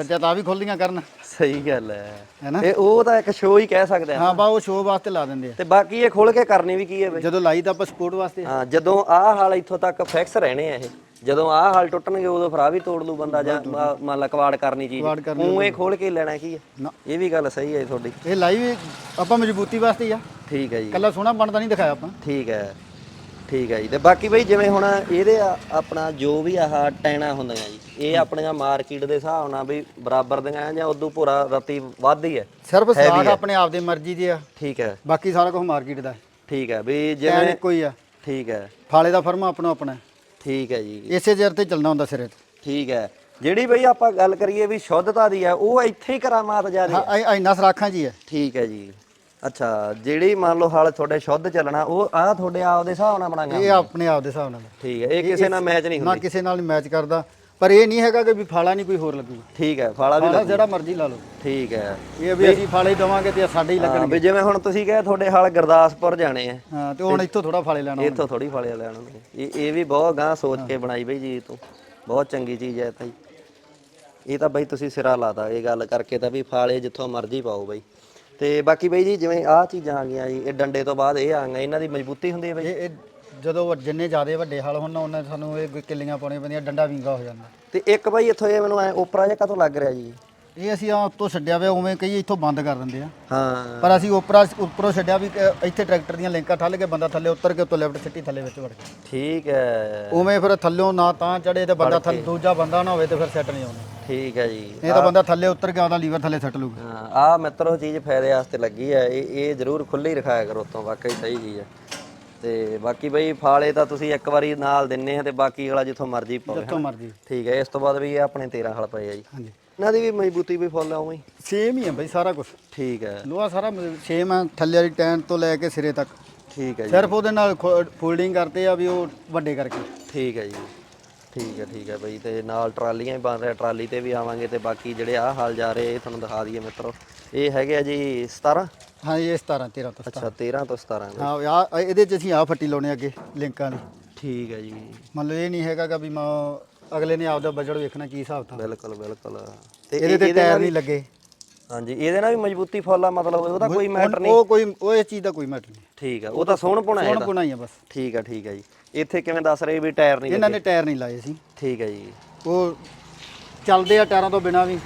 ਜਦ ਆ ਵੀ ਖੁੱਲਦੀਆਂ ਕਰਨ। ਸਹੀ ਗੱਲ ਹੈ। ਹੈਨਾ ਇਹ ਉਹ ਤਾਂ ਇੱਕ ਸ਼ੋਅ ਹੀ ਕਹਿ ਸਕਦੇ ਆ ਹਾਂ ਬਾ ਉਹ ਸ਼ੋਅ ਵਾਸਤੇ ਲਾ ਦਿੰਦੇ ਆ। ਤੇ ਬਾਕੀ ਇਹ ਖੋਲ ਕੇ ਕਰਨੀ ਵੀ ਕੀ ਹੈ ਬਈ? ਜਦੋਂ ਲਾਈ ਤਾਂ ਆਪਾਂ ਸਪੋਰਟ ਵਾਸਤੇ। ਹਾਂ ਜਦੋਂ ਆਹ ਹਾਲ ਇੱਥੋਂ ਤੱਕ ਫਿਕਸ ਰਹਿਣੇ ਆ ਇਹ। ਜਦੋਂ ਆਹ ਹਾਲ ਟੁੱਟਣਗੇ ਉਦੋਂ ਫਰਾ ਵੀ ਤੋੜ ਲੂ ਬੰਦਾ ਜਾਂ ਮ- ਮੰਨ ਲਾ ਕਵਾੜ ਕਰਨੀ ਚੀਜ਼। ਕਵਾੜ ਕਰਨੀ ਉਹ ਇਹ ਖੋਲ ਕੇ ਲੈਣਾ ਕੀ ਹੈ? ਨਾ। ਇਹ ਵੀ ਗੱਲ ਸਹੀ ਹੈ ਤੁਹਾਡੀ। ਇਹ ਲਾਈ ਵੀ ਆਪਾਂ ਮਜ਼ਬੂਤੀ ਵਾਸਤੇ ਹੀ ਆ। ਠੀਕ ਹੈ ਜੀ। ਕੱਲਾ ਸੋਹਣਾ ਬਣਦਾ ਨਹੀਂ ਦਿਖਾਇਆ ਆਪਾਂ। ਠੀਕ ਹੈ। ਠੀਕ ਹੈ ਜੀ। ਤੇ ਬਾਕੀ ਬਈ ਜਿਵੇਂ ਹੁਣ ਇਹਦੇ ਆ- ਆਪਣਾ ਜੋ ਵੀ ਆਹ ਟੈਣਾ ਹੁੰਦੀਆਂ ਜੀ। ਇਹ ਆਪਣੀਆਂ ਮਾਰਕੀਟ ਦੇ ਹਿਸਾਬ ਨਾਲ ਵੀ ਬਰਾਬਰ ਦੀਆਂ ਜਾਂ ਉਦੋਂ ਭੋਰਾ ਰਤੀ ਵੱਧ ਹੀ? ਹੈ ਸਿਰਫ ਸਲਾਹ ਆਪਣੇ ਆਪ ਦੇ ਮਰਜ਼ੀ ਦੀ ਆ। ਠੀਕ ਹੈ। ਬਾਕੀ ਸਾਰਾ ਕੁਝ ਮਾਰਕੀਟ ਦਾ। ਠੀਕ ਹੈ ਵੀ ਜਿਵੇਂ ਹੀ ਆ। ਠੀਕ ਹੈ। ਫਾਲੇ ਦਾ ਫਰਮਾ ਆਪਣਾ ਆਪਣਾ। ਠੀਕ ਹੈ ਜੀ। ਇਸੇ ਜਰ ਤੇ ਚੱਲਣਾ ਹੁੰਦਾ ਸਿਰੇ ਤੇ। ਠੀਕ ਹੈ। ਜਿਹੜੀ ਬਈ ਆਪਾਂ ਗੱਲ ਕਰੀਏ ਵੀ ਸ਼ੁੱਧਤਾ ਦੀ ਹੈ ਉਹ ਇੱਥੇ ਹੀ ਕਰਾਮਾਤ ਜ਼ਿਆਦਾ ਹਾਂ? ਇੰਨਾ ਸਰਾਖਾਂ ਜੀ ਹੈ ਠੀਕ ਹੈ ਜੀ। ਅੱਛਾ ਜਿਹੜੀ ਮੰਨ ਲਓ ਹਾਲ ਤੁਹਾਡੇ ਸ਼ੁੱਧ ਚੱਲਣਾ ਉਹ ਆ ਤੁਹਾਡੇ ਆਪ ਦੇ ਹਿਸਾਬ ਨਾਲ ਬਣਾਗਾ ਇਹ ਆਪਣੇ ਆਪ ਦੇ ਹਿਸਾਬ ਨਾਲ। ਠੀਕ ਹੈ ਇਹ ਕਿਸੇ ਨਾਲ ਮੈਚ ਨਹੀਂ ਨਾ ਹੁੰਦੀ। ਕਿਸੇ ਨਾਲ ਮੈਚ ਕਰਦਾ। ਪਰ ਇਹ ਨਹੀਂ ਹੈਗਾ ਕਿ ਵੀ ਫਾਲਾ ਨਹੀਂ ਕੋਈ ਹੋਰ ਲੱਗੂਗਾ ਠੀਕ ਹੈ ਫਾਲਾ ਵੀ ਫਾਲਾ ਲੱਗ- ਜਿਹੜਾ ਮਰਜ਼ੀ ਲਾ ਲਓ। ਠੀਕ ਹੈ। ਇਹ ਵੀ ਅਸੀਂ ਫਾਲੇ ਦਵਾਂਗੇ ਤੇ ਸਾਡੇ ਹੀ ਹਾਂ, ਲੱਗਣਗੇ। ਵੀ ਜਿਵੇਂ ਹੁਣ ਤੁਸੀਂ ਕਹੇ ਤੁਹਾਡੇ ਹਾਲ ਗੁਰਦਾਸਪੁਰ ਜਾਣੇ ਆ। ਹਾਂ ਤੇ ਹੁਣ ਇੱਥੋਂ ਥੋੜਾ ਫਾਲੇ ਲੈਣਾ ਇੱਥੋਂ ਥੋੜੀ ਫਾਲੇ ਲੈਣ ਹੁੰਦੇ ਇਹ ਇਹ ਵੀ ਬਹੁਤ ਗਾਂ ਸੋਚ ਕੇ ਬਣਾਈ ਬਈ ਜੀ ਤੂੰ। ਬਹੁਤ ਚੰਗੀ ਚੀਜ਼ ਹੈ ਇਹ ਤਾਂ ਜੀ। ਇਹ ਤਾਂ ਬਈ ਤੁਸੀਂ ਸਿਰਾ ਲਾਤਾ ਇਹ ਗੱਲ ਕਰਕੇ ਤਾਂ ਵੀ ਫਾਲੇ ਜਿੱਥੋਂ ਮਰਜ਼ੀ ਪਾਓ ਬਈ। ਤੇ ਬਾਕੀ ਬਈ ਜੀ ਜਿਵੇਂ ਆਹ ਚੀਜ਼ਾਂ ਆ ਗਈਆਂ ਜੀ ਇਹ ਡੰਡੇ ਤੋਂ ਬਾਅਦ ਇਹ ਆ ਗਈਆਂ ਇਹਨਾਂ ਦੀ ਮਜ਼ਬੂਤੀ ਹੁੰਦੀ ਹੈ ਬਈ? ਇਹ ਇਹ ਜਦੋਂ ਵੱਡ- ਜਿੰਨੇ ਜ਼ਿਆਦੇ ਵੱਡੇ ਹਲ ਹੋਣ ਉਹਨਾਂ ਸਾਨੂੰ ਇਹ ਕਿੱਲੀਆਂ ਪਾਉਣੀਆਂ ਪੈਂਦੀਆਂ ਡੰਡਾ ਵਿੰਗਾ ਹੋ ਜਾਂਦਾ। ਤੇ ਇੱਕ ਬਈ ਇੱਥੋਂ ਇਹ ਮੈਨੂੰ ਐ ਓਪਰਾ ਜਿਹਾ ਕਦੋਂ ਲੱਗ ਰਿਹਾ ਜੀ? ਇਹ ਅਸੀਂ ਆ ਉੱਤੋਂ ਛੱਡਿਆ ਹੋਇਆ ਉਵੇਂ ਕਈ ਇੱਥੋਂ ਬੰਦ ਕਰ ਦਿੰਦੇ ਆ। ਹਾਂ। ਪਰ ਅਸੀਂ ਉੱਪਰਾਂ ਉੱਪਰੋਂ ਛੱਡਿਆ ਵੀ ਕਿ ਇੱਥੇ ਟਰੈਕਟਰ ਦੀਆਂ ਲਿੰਕਾਂ ਠੱਲ ਕੇ ਬੰਦਾ ਥੱਲੇ ਉਤਰ ਕੇ ਉੱਤੋਂ ਲੈਫਟ ਸਿੱਟੀ ਥੱਲੇ ਵਿੱਚ ਵੜ ਗਿਆ। ਠੀਕ ਹੈ ਉਵੇਂ ਫਿਰ ਥੱਲਿਓਂ ਨਾ ਤਾਂ ਚੜੇ ਤੇ ਬੰਦਾ ਥੱਲੇ ਦੂਜਾ ਬੰਦਾ ਨਾ ਹੋਵੇ ਤੇ ਫਿਰ ਸੈੱਟ ਨਹੀਂ ਆਉਣਾ ਠੀਕ ਹੈ ਜੀ। ਇਹ ਤਾਂ ਬੰਦਾ ਥੱਲੇ ਉਤਰ ਕੇ ਉਹਦਾ ਲੀਵਰ ਥੱਲੇ ਸੱਟ ਲੂਗਾ ਹਾਂ ਆ ਮਿੱਤਰੋ ਚੀਜ਼ ਫਾਇਦੇ ਵਾਸਤੇ ਲੱਗੀ ਹੈ ਇਹ ਇਹ ਜ਼ਰੂਰ ਖੁੱਲੀ ਰਖਾਇਆ ਕਰੋ ਉਤੋਂ ਵਾਕਈ ਸਹੀ ਚੀਜ਼ ਹੈ ਤੇ ਬਾਕੀ ਬਈ ਫਾਲੇ ਤਾਂ ਤੁਸੀਂ ਇੱਕ ਵਾਰੀ ਨਾਲ ਦਿੰਨੇ ਆ ਤੇ ਬਾਕੀ ਵਾਲਾ ਜਿੱਥੋਂ ਮਰਜ਼ੀ ਪਾਵੇ ਜਿੱਥੋਂ ਮਰਜ਼ੀ। ਠੀਕ ਹੈ ਇਸ ਤੋਂ ਬਾਅਦ ਵੀ ਇਹ ਆਪਣੇ 13 ਹਲ ਪਏ ਆ ਜੀ। ਹਾਂਜੀ। ਇਹਨਾਂ ਦੀ ਵੀ ਮਜ਼ਬੂਤੀ ਵੀ ਫੁੱਲ ਆ ਉਵੇਂ ਹੀ? ਸੇਮ ਹੀ ਆ ਬਈ ਸਾਰਾ ਕੁਝ ਠੀਕ ਹੈ। ਲੋਹਾ ਸਾਰਾ ਸੇਮ ਆ ਥੱਲੇ ਵਾਲੀ ਟੈਨ ਤੋਂ ਲੈ ਕੇ ਸਿਰੇ ਤੱਕ। ਠੀਕ ਹੈ ਜੀ। ਸਿਰਫ ਉਹਦੇ ਨਾਲ ਫੋਲਡਿੰਗ ਕਰਤੇ ਆ ਵੀ ਉਹ ਵੱਡੇ ਕਰਕੇ। ਠੀਕ ਹੈ ਜੀ। ਠੀਕ ਹੈ ਠੀਕ ਹੈ ਬਈ ਤੇ ਨਾਲ ਟਰਾਲੀਆਂ ਵੀ ਬਣ ਰਿਹਾ ਟਰਾਲੀ ਤੇ ਵੀ ਆਵਾਂਗੇ ਤੇ ਬਾਕੀ ਜਿਹੜੇ ਆਹ ਹਾਲ ਜਾ ਰਹੇ ਇਹ ਤੁਹਾਨੂੰ ਦਿਖਾ ਦਈਏ ਮਿੱਤਰੋ। ਇਹ ਹੈਗੇ ਆ ਜੀ 17 ਹਾਂ ਇਹ 17 13 ਤੋਂ ਅੱਛਾ 13 ਤੋਂ 17 ਦੇ। ਹਾਂ ਆ ਇਹਦੇ ਚ ਅਸੀਂ ਆ ਫੱਟੀ ਲਾਉਣੇ ਅੱਗੇ ਲਿੰਕਾਂ ਵਾਲੀ ਠੀਕ ਹੈ ਜੀ। ਮੰਨ ਲਓ ਇਹ ਨਹੀਂ ਹੈਗਾ ਕਿ ਵੀ ਮੈਂ ਅਗਲੇ ਨੇ ਆਪਦਾ ਬਜਟ ਵੇਖਣਾ ਕੀ ਹਿਸਾਬ ਤਾਂ। ਬਿਲਕੁਲ ਬਿਲਕੁਲ। ਤੇ ਇਹਦੇ ਤੇ ਟਾਇਰ ਨਹੀਂ ਲੱਗੇ। ਹਾਂਜੀ ਇਹਦੇ ਨਾਲ ਵੀ ਮਜ਼ਬੂਤੀ ਫੁੱਲ ਆ ਮਤਲਬ ਉਹਦਾ ਕੋਈ ਮੈਟਰ ਨਹੀਂ। ਉਹ ਕੋਈ ਉਹ ਇਸ ਚੀਜ਼ ਦਾ ਕੋਈ ਮੈਟਰ ਨਹੀਂ। ਠੀਕ ਹੈ ਉਹ ਤਾਂ ਸੋਹਣ ਪੁਣਾ ਹੈ ਹੁਣ ਇਹਦਾ। ਪੁਣਾ ਹੀ ਆ ਬਸ। ਠੀਕ ਹੈ ਠੀਕ ਹੈ ਜੀ। ਇੱਥੇ ਕਿਵੇਂ ਦੱਸ ਰਹੇ ਵੀ ਟਾਇਰ ਨਹੀਂ ਇਹਨਾਂ ਨੇ ਟਾਇਰ ਨਹੀਂ ਲਾਏ ਸੀ। ਠੀਕ ਹੈ ਜੀ। ਉਹ ਚੱਲਦੇ ਆ ਟਾਇਰਾਂ ਤੋਂ ਬਿਨਾ ਵੀ।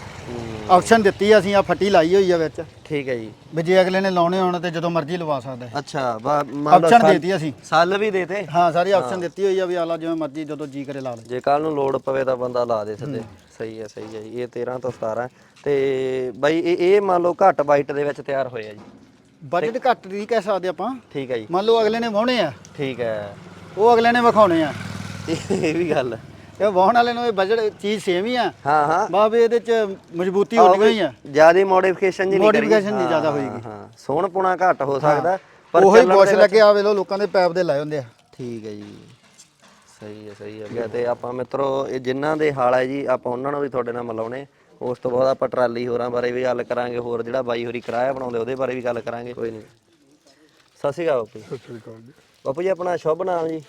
ਆਪਸ਼ਨ ਦਿੱਤੀ ਆ ਅਸੀਂ ਆ ਫੱਟੀ ਲਾਈ ਹੋਈ ਆ ਵਿੱਚ। ਠੀਕ ਹੈ ਜੀ। ਵੀ ਜੇ ਅਗਲੇ ਨੇ ਲਾਉਣੇ ਹੋਣ ਤੇ ਜਦੋਂ ਮਰਜ਼ੀ ਲਵਾ ਸਕਦਾ। ਹੈ ਅੱਛਾ ਬਾ- ਮੰਨ ਲਓ ਆਪਸ਼ਨ ਸੱਲ- ਦੇਤੀ ਅਸੀਂ। ਸੱਲ ਵੀ ਦੇਤੇ ਹਾਂ ਸਾਰੀ ਆਪਸ਼ਨ ਦਿੱਤੀ ਹੋਈ ਆ ਵੀ ਆਲਾ ਜਿਵੇਂ ਮਰਜ਼ੀ ਜਦੋਂ ਜੀ ਕਰੇ ਲਾ ਲੈ ਜੇ ਕੱਲ ਨੂੰ ਲੋਡ ਪਵੇ ਤਾਂ ਬੰਦਾ ਲਾ ਦੇ ਸਿੱਧੇ ਸਹੀ ਹੈ। ਸਹੀ ਹੈ ਜੀ। ਇਹ 13 ਤੋਂ 17 ਹੈ। ਤੇ ਬਾਈ ਇਹ ਇਹ ਮੰਨ ਲਓ ਘੱਟ ਬਾਈਟ ਦੇ ਵਿੱਚ ਤਿਆਰ ਹੋਏ ਆ ਜੀ। ਬਜਟ ਘੱਟ ਨਹੀਂ ਕਹਿ ਸਕਦੇ ਆਪਾਂ। ਠੀਕ ਹੈ ਜੀ। ਮੰਨ ਲਓ ਅਗਲੇ ਨੇ ਵਾਹੁਣੇ ਆ। ਠੀਕ ਹੈ ਉਹ ਅਗਲੇ ਨੇ ਵਿਖਾਉਣੇ ਆ। ਇਹ ਵੀ ਗੱਲ ਹੈ। ਇਹ ਵਾਹਣ ਵਾਲੇ ਨੂੰ ਇਹ ਬਜਟ ਚੀਜ਼ ਸੇਮ ਹੀ ਆ। ਹਾਂ ਹਾਂ। ਬਾ ਵੀ ਇਹਦੇ ਚ ਮਜ਼ਬੂਤੀ ਹੋਣੀ ਹੋਈ ਆ। ਜ਼ਿਆਦਾ ਮੋਡੀਫਿਕੇਸ਼ਨ ਜੀ ਨਹੀਂ ਕਰੀ ਨਹੀਂ ਜ਼ਿਆਦਾ ਹੋਏਗੀ। ਹਾਂ ਸੋਹਣ ਪੁਣਾ ਘੱਟ ਹੋ ਸਕਦਾ ਪਰ ਉਹੀ ਬੋਸ਼ ਲੱਗੇ ਆ ਵੇਲੋ ਲੋਕਾਂ ਦੇ ਪੈਪ ਦੇ ਲਾਏ ਹੁੰਦੇ ਆ। ਠੀਕ ਹੈ ਜੀ। ਸਹੀ ਹੈ ਸਹੀ ਹੈ। ਗਿਆ ਤੇ ਆਪਾਂ ਮਿੱਤਰੋ ਇਹ ਜਿਨ੍ਹਾਂ ਦੇ ਹਾਲ ਹੈ ਜੀ ਆਪਾਂ ਉਹਨਾਂ ਨੂੰ ਵੀ ਤੁਹਾਡੇ ਨਾਲ ਮਿਲਾਉਣੇ। ਉਸ ਤੋਂ ਬਾਅਦ ਆਪਾਂ ਟਰਾਲੀ ਹੋਰਾਂ ਬਾਰੇ ਵੀ ਗੱਲ ਕਰਾਂਗੇ ਹੋਰ ਜਿਹੜਾ ਬਾਈ ਹੋਰੀ ਕਿਰਾਇਆ ਬਣਾਉਂਦੇ ਉਹਦੇ ਬਾਰੇ ਵੀ ਗੱਲ ਕਰਾਂਗੇ। ਕੋਈ ਨਹੀਂ। ਸਤਿ ਸ਼੍ਰੀ ਅਕਾਲ ਬਾਪੂ ਜੀ। ਸਤਿ ਸ੍ਰੀ ਅਕਾਲ ਜੀ। ਬਾਪੂ ਜੀ ਆਪਣਾ ਸ਼ੁਭ ਨਾਮ ਜੀ।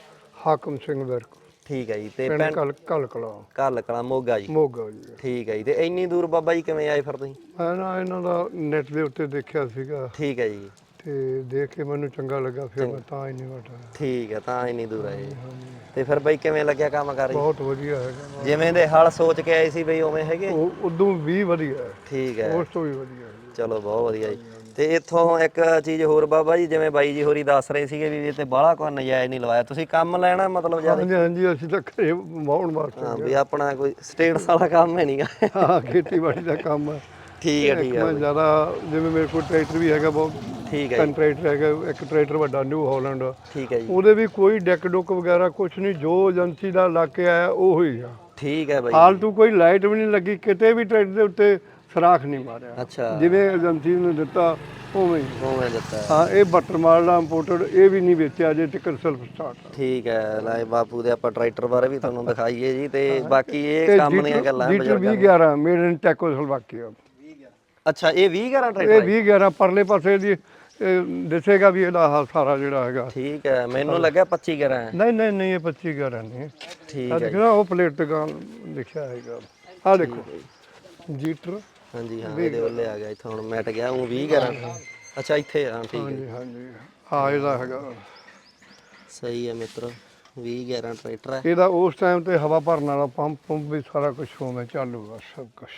ਹਾਕਮ ਸਿੰਘ ਵਿਰਕ। ਠੀਕ ਹੈ ਜੀ ਤੇ ਪਿੰਡ ਕਲ ਕਲ ਕਲਾ। ਘਰ ਕਲਾ ਮੋਗਾ ਜੀ। ਮੋਗਾ ਜੀ। ਠੀਕ ਹੈ ਜੀ ਤੇ ਇੰਨੀ ਦੂਰ ਬਾਬਾ ਜੀ ਕਿਵੇਂ ਆਏ ਫਿਰ ਤੁਸੀਂ? ਮੈਂ ਨਾ ਇਹਨਾਂ ਦਾ ਨੈਟ ਦੇ ਉੱਤੇ ਦੇਖਿਆ ਸੀਗਾ। ਠੀਕ ਹੈ ਜੀ। ਤੇ ਦੇਖ ਕੇ ਮੈਨੂੰ ਚੰਗਾ ਲੱਗਾ ਫਿਰ ਮੈਂ ਤਾਂ ਇੰਨੀ ਵਾਟ ਆਇਆ ਠੀਕ ਹੈ ਤਾਂ ਇੰਨੀ ਦੂਰ ਆਏ। ਤੇ ਫਿਰ ਬਾਈ ਕਿਵੇਂ ਲੱਗਿਆ ਕੰਮ ਕਰ? ਰਹੀ ਬਹੁਤ ਵਧੀਆ ਹੈਗਾ। ਜਿਵੇਂ ਦੇ ਹਲ ਸੋਚ ਕੇ ਆਏ ਸੀ ਬਈ ਉਵੇਂ ਹੈਗੇ? ਉਦੋਂ ਵੀ ਵਧੀਆ ਠੀਕ ਹੈ। ਉਸ ਤੋਂ ਵੀ ਵਧੀਆ ਚਲੋ ਬਹੁਤ ਵਧੀਆ ਜੀ। ਤੇ ਇੱਥੋਂ ਇੱਕ ਚੀਜ਼ ਹੋਰ ਬਾਬਾ ਜੀ ਜਿਵੇਂ ਬਾਈ ਜੀ ਹੋਰੀ ਦੱਸ ਰਹੇ ਸੀਗੇ ਵੀ ਇਹ ਤੇ ਬਾਹਲਾ ਕੋਈ ਨਜਾਇਜ਼ ਨਹੀਂ ਲਵਾਇਆ। ਤੁਸੀਂ ਕੰਮ ਲੈਣਾ ਮਤਲਬ ਜ਼ਿਆਦਾ? ਹਾਂਜੀ ਹਾਂਜੀ ਅਸੀਂ ਤਾਂ ਘਰੇ ਵਾਸਤੇ ਹਾਂ ਵੀ ਆਪਣਾ ਕੋਈ ਸਟੇਟਸ ਵਾਲਾ ਕੰਮ ਹੈ ਨਹੀਂਗਾ ਹਾਂ ਖੇਤੀਬਾੜੀ ਦਾ ਕੰਮ ਹੈ ਠੀਕ ਹੈ ਠੀਕ ਹੈ ਮੈਂ ਜ਼ਿਆਦਾ ਜਿਵੇਂ ਮੇਰੇ ਕੋਲ ਟਰੈਕਟਰ ਵੀ ਹੈਗਾ ਬਹੁਤ ਠੀਕ ਹੈ ਤਿੰਨ ਟਰੈਕਟਰ ਹੈਗਾ ਇੱਕ ਟਰੈਕਟਰ ਵੱਡਾ ਨਿਊ ਹਾਲੈਂਡ। ਠੀਕ ਹੈ ਜੀ। ਉਹਦੇ ਵੀ ਕੋਈ ਡੈਕ ਡੁੱਕ ਵਗੈਰਾ ਕੁਝ ਨਹੀਂ ਜੋ ਏਜੰਸੀ ਦਾ ਲਾ ਕੇ ਆਇਆ ਉਹ ਹੀ ਆ। ਠੀਕ ਹੈ ਬਾਈ ਫਾਲਤੂ ਕੋਈ ਲਾਈਟ ਵੀ ਨਹੀਂ ਲੱਗੀ ਕਿਤੇ ਵੀ ਟਰੈਕਟਰ ਦੇ ਉੱਤੇ ਸਰਾਖ ਨਹੀਂ ਮਾਰਿਆ। ਅੱਛਾ। ਜਿਵੇਂ ਏਜੰਸੀ ਨੇ ਦਿੱਤਾ ਉਵੇਂ ਹੀ। ਉਵੇਂ ਦਿੱਤਾ। ਹੈ। ਹਾਂ ਇਹ ਬੱਟਰ ਮਾਰਲਾ ਇੰਪੋਰਟਡ ਇਹ ਵੀ ਨਹੀਂ ਵੇਚਿਆ ਜੇ ਟਿਕਰ ਸੈਲਫ ਸਟਾਰਟ ਠੀਕ ਹੈ ਲੈ ਬਾਪੂ ਦੇ ਆਪਾਂ ਟਰੈਕਟਰ ਬਾਰੇ ਵੀ ਤੁਹਾਨੂੰ ਦਿਖਾਈਏ ਜੀ ਤੇ ਬਾਕੀ ਇਹ ਕੰਮ ਦੀਆਂ ਗੱਲਾਂ ਬਜ਼ੁਰਗਾਂ 2011 ਮੇਡ ਇਨ ਟੈਕੋਸਲੋਵਾਕੀਆ ਅੱਛਾ ਇਹ 20 11 ਇਹ ਟਰੈਕਟਰ 2011 ਪਰਲੇ ਪਾਸੇ ਦੀ ਇਹ ਦਿਸੇਗਾ ਵੀ ਇਹਦਾ ਆਹ ਸਾਰਾ ਜਿਹੜਾ ਹੈਗਾ। ਠੀਕ ਹੈ ਮੈਨੂੰ ਲੱਗਿਆ 25 ਗਰਾਂ ਹੈ। ਨਹੀਂ ਨਹੀਂ ਨਹੀਂ ਇਹ 25 ਗਰਾਂ ਨਹੀਂ। ਠੀਕ ਹੈ ਉਹ ਪਲੇਟ ਤੇ ਗਾਂ ਲਿਖਿਆ ਹੈਗਾ। ਆ ਦੇਖੋ ਜੀਟਰ ਹਾਂਜੀ ਹਾਂ ਇਹਦੇ ਵੱਲੇ ਆ ਗਿਆ ਇੱਥੇ ਹੁਣ ਮਿਟ ਗਿਆ ਉਹ 20 ਗਰਾਂ ਅੱਛਾ ਇੱਥੇ ਆ ਠੀਕ ਹੈ। ਹਾਂਜੀ ਹਾਂਜੀ। ਆ ਇਹਦਾ ਹੈਗਾ। ਸਹੀ ਹੈ ਮਿੱਤਰੋ 20 11 ਟਰੈਕਟਰ ਹੈ। ਇਹਦਾ ਉਸ ਟਾਈਮ ਤੇ ਹਵਾ ਭਰਨ ਵਾਲਾ ਪੰਪ ਪੰਪ ਵੀ ਸਾਰਾ ਕੁਝ ਹੋਵੇਂ ਚਾਲੂ ਆ ਸਭ ਕੁਝ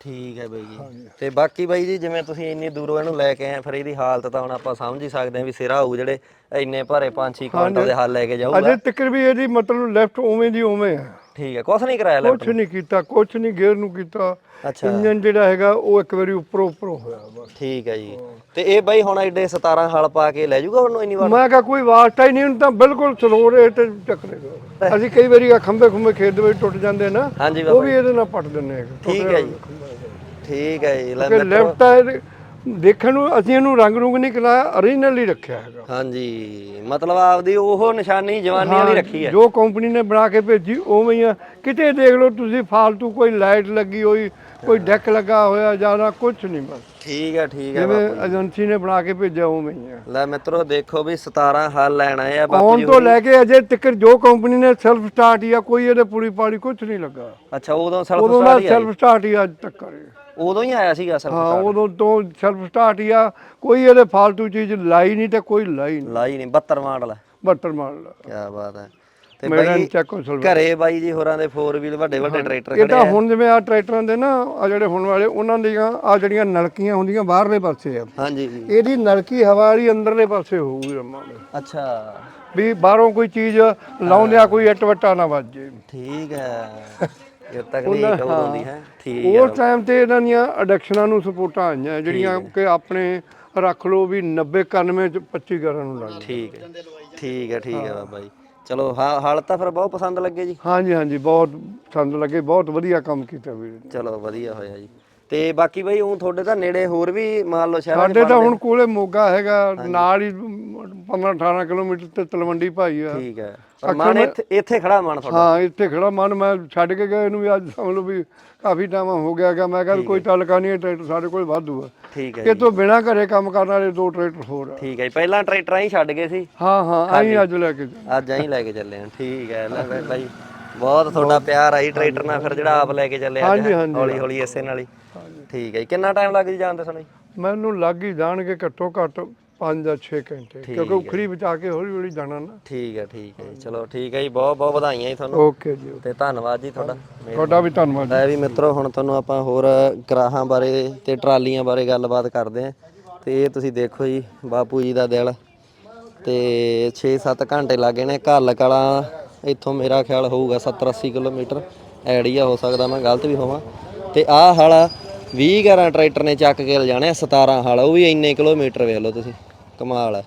ਠੀਕ ਹੈ ਬਾਈ ਜੀ। ਤੇ ਬਾਕੀ ਬਾਈ ਜੀ ਜਿਵੇਂ ਤੁਸੀਂ ਇੰਨੀ ਦੂਰੋਂ ਇਹਨੂੰ ਲੈ ਕੇ ਆਏ ਫਿਰ ਇਹਦੀ ਹਾਲਤ ਤਾਂ ਹੁਣ ਆਪਾਂ ਸਮਝ ਹੀ ਸਕਦੇ ਹਾਂ ਵੀ ਸਿਰਾ ਹੋਊ ਜਿਹੜੇ ਇੰਨੇ ਭਾਰੇ 5-6 ਕੁਆਂਟਲ ਦੇ ਹੱਲ ਲੈ ਕੇ ਜਾਊਗਾ। ਅਜੇ ਤੱਕ ਵੀ ਇਹਦੀ ਮਤਲਬ ਲੈਫਟ ਉਵੇਂ ਦੀ ਉਵੇਂ ਹੈ ਠੀਕ ਹੈ ਕੁਛ ਨਹੀਂ ਕਰਾਇਆ ਲੈਫਟ ਕੁਝ ਨਹੀਂ ਕੀਤਾ ਕੁਝ ਨਹੀਂ ਗੇਅਰ ਨੂੰ ਕੀਤਾ। ਅੱਛਾ। ਇੰਜਨ ਜਿਹੜਾ ਹੈਗਾ ਉਹ ਇੱਕ ਵਾਰੀ ਉੱਪਰੋਂ ਉੱਪਰੋਂ ਹੋਇਆ ਬਸ। ਠੀਕ ਹੈ ਜੀ। ਤੇ ਇਹ ਬਾਈ ਹੁਣ ਐਡੇ 17 ਹਲ ਪਾ ਕੇ ਲੈ ਜਾਊਗਾ ਉਹਨੂੰ ਇੰਨੀ ਵਾਰ? ਮੈਂ ਕਿਹਾ ਕੋਈ ਵਾਸਤਾ ਹੀ ਨਹੀਂ ਹੁਣ ਤਾਂ ਬਿਲਕੁਲ ਸਲੋ ਰੇਟ ਚੱਕਰੇਗਾ ਅਸੀਂ ਕਈ ਵਾਰੀ ਆ ਖੰਭੇ ਖੁੰਭੇ ਖੇਤ ਦੇ ਵਿੱਚ ਟੁੱਟ ਜਾਂਦੇ ਨਾ ਉਹ ਵੀ ਇਹਦੇ ਨਾਲ ਪੱਟ ਦਿੰਨੇ ਠੀਕ ਹੈ ਜੀ। ਠੀਕ ਹੈ ਜੀ ਲੈਫਟ ਇਹਦੇ- ਦੇਖਣ ਨੂੰ ਅਸੀਂ ਇਹਨੂੰ ਰੰਗ ਰੁੰਗ ਨਹੀਂ ਕਰਾਇਆ origignal ਹੀ ਰੱਖਿਆ ਹੈਗਾ। ਹਾਂਜੀ ਮਤਲਬ ਆਪਦੀ ਉਹ ਨਿਸ਼ਾਨੀ ਜਵਾਨੀ ਵਾਲੀ ਰੱਖੀ ਹੈ। ਜੋ ਕੰਪਨੀ ਨੇ ਬਣਾ ਕੇ ਭੇਜੀ ਉਵੇਂ ਹੀ ਆ। ਕਿਤੇ ਦੇਖ ਲਓ ਤੁਸੀਂ ਫਾਲਤੂ ਕੋਈ ਲਾਈਟ ਲੱਗੀ ਹੋਈ ਕੋਈ ਡੈਕ ਲੱਗਾ ਹੋਇਆ ਜ਼ਿਆਦਾ ਕੁਝ ਨਹੀਂ ਬਸ। ਠੀਕ ਹੈ ਠੀਕ ਹੈ ਜਿਵੇਂ ਏਜੰਸੀ ਨੇ ਬਣਾ ਕੇ ਭੇਜਿਆ ਉਵੇਂ ਹੀ ਆ। ਲੈ ਮਿੱਤਰੋ ਦੇਖੋ ਵੀ 17 ਹਲ ਲੈਣ ਆ ਬਾਪੂ ਜੀ ਤੋਂ ਲੈ ਕੇ ਅਜੇ ਤੱਕ ਜੋ ਕੰਪਨੀ ਨੇ ਸੈਲਫ ਸਟਾਰਟ ਜਾਂ ਕੋਈ ਇਹਦੇ ਪੂਰੀ ਪਾੜੀ ਕੁਝ ਨਹੀਂ ਲੱਗਾ। ਅੱਛਾ ਉਦੋਂ ਸੈਲਫ ਸਟਾਰਟ ਹੀ ਆਇਆ ਸੈਲਫ ਸਟਾਰਟ ਹੀ ਅੱਜ ਤੱਕ ਕਰੇ ਉਦੋਂ ਹੀ ਆਇਆ ਸੀਗਾ ਸੈਲਫ ਹਾਂ ਉਦੋਂ ਤੋਂ ਸੈਲਫ ਸਟਾਰਟ ਹੀ ਆ। ਕੋਈ ਇਹਦੇ ਫਾਲਤੂ ਚੀਜ਼ ਲਾਈ ਨਹੀਂ ਤੇ ਕੋਈ ਲਾਈ ਨਹੀਂ। ਲਾਈ ਨਹੀਂ 72 ਮਾਡਲ ਹੈ ਬੱਟਰ ਮਾਰ ਲਾ। ਕੀ ਬਾਤ ਹੈ। ਤੇ ਬਾਈ ਘਰੇ ਬਾਈ ਜੀ ਹੋਰਾਂ ਦੇ 4 ਵੀਲ ਵੱਡੇ ਵੱਡੇ ਟਰੈਕਟਰ ਖੜੇ ਆ। ਹੁਣ ਜਿਵੇਂ ਆ ਟਰੈਕਟਰਾਂ ਦੇ ਨਾ ਆ ਜਿਹੜੇ ਹੁਣ ਵਾਲੇ ਉਹਨਾਂ ਦੀਆਂ ਆ ਜਿਹੜੀਆਂ ਨਲਕੀਆਂ ਹੁੰਦੀਆਂ ਬਾਹਰਲੇ ਪਾਸੇ ਆ। ਹਾਂਜੀ। ਇਹਦੀ ਨਲਕੀ ਹਵਾ ਵਾਲੀ ਅੰਦਰਲੇ ਪਾਸੇ ਹੋਊਗੀ ਰਮਾ ਅੱਛਾ। ਵੀ ਬਾਹਰੋਂ ਕੋਈ ਚੀਜ਼ ਲਾਉਂਦਿਆਂ ਕੋਈ ਇੱਟ ਵੱਟਾ ਨਾ ਵੱਜ। ਠੀਕ ਹੈ। ਇਹ ਤਕਨੀਕ ਉਦੋਂ ਦੀ ਹੈ। ਠੀਕ ਹੈ। ਉਸ ਟਾਈਮ ਤੇ ਇਹਨਾਂ ਦੀਆਂ ਅਡਕਸ਼ਨਾਂ ਨੂੰ ਸਪੋਰਟਾਂ ਆਈਆਂ ਜਿਹੜੀਆਂ ਕਿ ਆਪਣੇ ਰੱਖ ਲਓ ਵੀ 90 91 ਚ 25 ਕਰਨ ਨੂੰ ਲੱਗ ਠੀਕ ਹੈ। ਠੀਕ ਹੈ ਠੀਕ ਹੈ ਬਾਬਾ ਜੀ। ਚਲੋ ਹਲ ਤਾਂ ਫਿਰ ਬਹੁਤ ਪਸੰਦ ਲੱਗੇ ਜੀ। ਹਾਂਜੀ ਹਾਂਜੀ ਬਹੁਤ ਸੰਦ ਲੱਗੇ ਬਹੁਤ ਵਧੀਆ ਕੰਮ ਕੀਤਾ ਵੀਰ। ਚਲੋ ਵਧੀਆ ਹੋਇਆ ਜੀ। ਤੇ ਬਾਕੀ ਬਾਈ ਉਹ ਤੁਹਾਡੇ ਤਾਂ ਨੇੜੇ ਹੋਰ ਵੀ ਮੰਨ ਲਓ ਸ਼ਹਿਰਾਂ ਸਾਡੇ ਤਾਂ ਹੁਣ ਕੋਲੇ ਮੋਗਾ ਹੈਗਾ ਨਾਲ ਹੀ 15 18 ਕਿਲੋਮੀਟਰ ਤੇ ਤਲਵੰਡੀ ਭਾਈ ਆ। ਠੀਕ ਹੈ। ਮਨ ਇੱਥੇ ਖੜਾ ਮਨ ਤੁਹਾਡਾ। ਹਾਂ ਇੱਥੇ ਖੜਾ ਮਨ ਮੈਂ ਛੱਡ ਕੇ ਗਿਆ ਇਹਨੂੰ ਵੀ ਅੱਜ ਸਮਝ ਲਓ ਵੀ ਕਾਫੀ ਟਾਈਮ ਹੋ ਗਿਆ ਗਾ ਮੈਂ ਕਿਹਾ ਕੋਈ ਤਲਕਾ ਨਹੀਂ ਟਰੈਕਟਰ ਸਾਡੇ ਕੋਲ ਵਾਧੂ ਆ। ਠੀਕ ਹੈ ਇਹ ਤੋਂ ਬਿਨਾ ਘਰੇ ਕੰਮ ਕਰਨ ਵਾਲੇ ਦੋ ਟਰੈਕਟਰ ਹੋਰ ਆ। ਠੀਕ ਹੈ ਪਹਿਲਾਂ ਟਰੈਕਟਰਾਂ ਹੀ ਛੱਡ ਗਏ ਸੀ। ਹਾਂ ਹਾਂ ਆਈ ਅੱਜ ਲੈ ਕੇ ਅੱਜ ਆਹੀਂ ਲੈ ਕੇ ਚੱਲੇ ਹਾਂ। ਠੀਕ ਹੈ ਲੈ ਬਈ ਬਹੁਤ ਤੁਹਾਡਾ ਪਿਆਰ ਆਈ ਟਰੈਕਟਰ ਨਾਲ। ਫਿਰ ਜਿਹੜਾ ਆਪ ਲੈ ਕੇ ਚੱਲੇ ਹਾਂਜੀ। ਹੌਲੀ ਹੌਲੀ ਇਸੇ ਨਾਲ ਹੀ। ਠੀਕ ਹੈ ਕਿੰਨਾ ਟਾਈਮ ਲੱਗ ਜੀ ਜਾਣ ਸਾਨੂੰ ਜੀ? ਮੈਨੂੰ ਲੱਗ ਹੀ ਜਾਣਗੇ ਘੱਟੋ ਘੱਟ 5 ਜਾਂ 6 ਘੰਟੇ ਕਿਉਂਕਿ ਉਖਰੀ ਬਚਾ ਕੇ ਹੌਲੀ ਹੌਲੀ ਜਾਣਾ ਨਾ। ਠੀਕ ਹੈ ਠੀਕ ਹੈ ਜੀ। ਚਲੋ ਠੀਕ ਹੈ ਜੀ। ਬਹੁਤ ਬਹੁਤ ਵਧਾਈਆਂ ਜੀ ਤੁਹਾਨੂੰ। ਓਕੇ ਜੀ ਤੇ ਧੰਨਵਾਦ ਜੀ ਤੁਹਾਡਾ। ਤੁਹਾਡਾ ਵੀ ਧੰਨਵਾਦ ਲੈ ਵੀ ਮਿੱਤਰੋ ਹੁਣ ਤੁਹਾਨੂੰ ਆਪਾਂ ਹੋਰ ਗਰਾਹਾਂ ਬਾਰੇ ਤੇ ਟਰਾਲੀਆਂ ਬਾਰੇ ਗੱਲਬਾਤ ਕਰਦੇ ਆਂ ਤੇ ਇਹ ਤੁਸੀਂ ਦੇਖੋ ਜੀ ਬਾਪੂ ਜੀ ਦਾ ਦਿਲ। ਤੇ 6-7 ਘੰਟੇ ਲੱਗੇ ਨੇ। ਘੱਲ ਕਲਾਂ ਇੱਥੋਂ ਮੇਰਾ ਖਿਆਲ ਹੋਊਗਾ 70-80 ਕਿਲੋਮੀਟਰ ਐੜੀਆ ਹੋ ਸਕਦਾ ਮੈਂ ਗਲਤ ਵੀ ਹੋਵਾਂ। ਤੇ ਆਹ ਹਲ 20 11 ਟਰੈਕਟਰ ਨੇ ਚੱਕ ਕੇ ਲਿਜਾਣੇ ਆ 17 ਹਲ ਉਹ ਵੀ ਇੰਨੇ ਕਿਲੋਮੀਟਰ ਵੇਖ ਲਓ ਤੁਸੀਂ। ਕਮਾਲ ਹੈ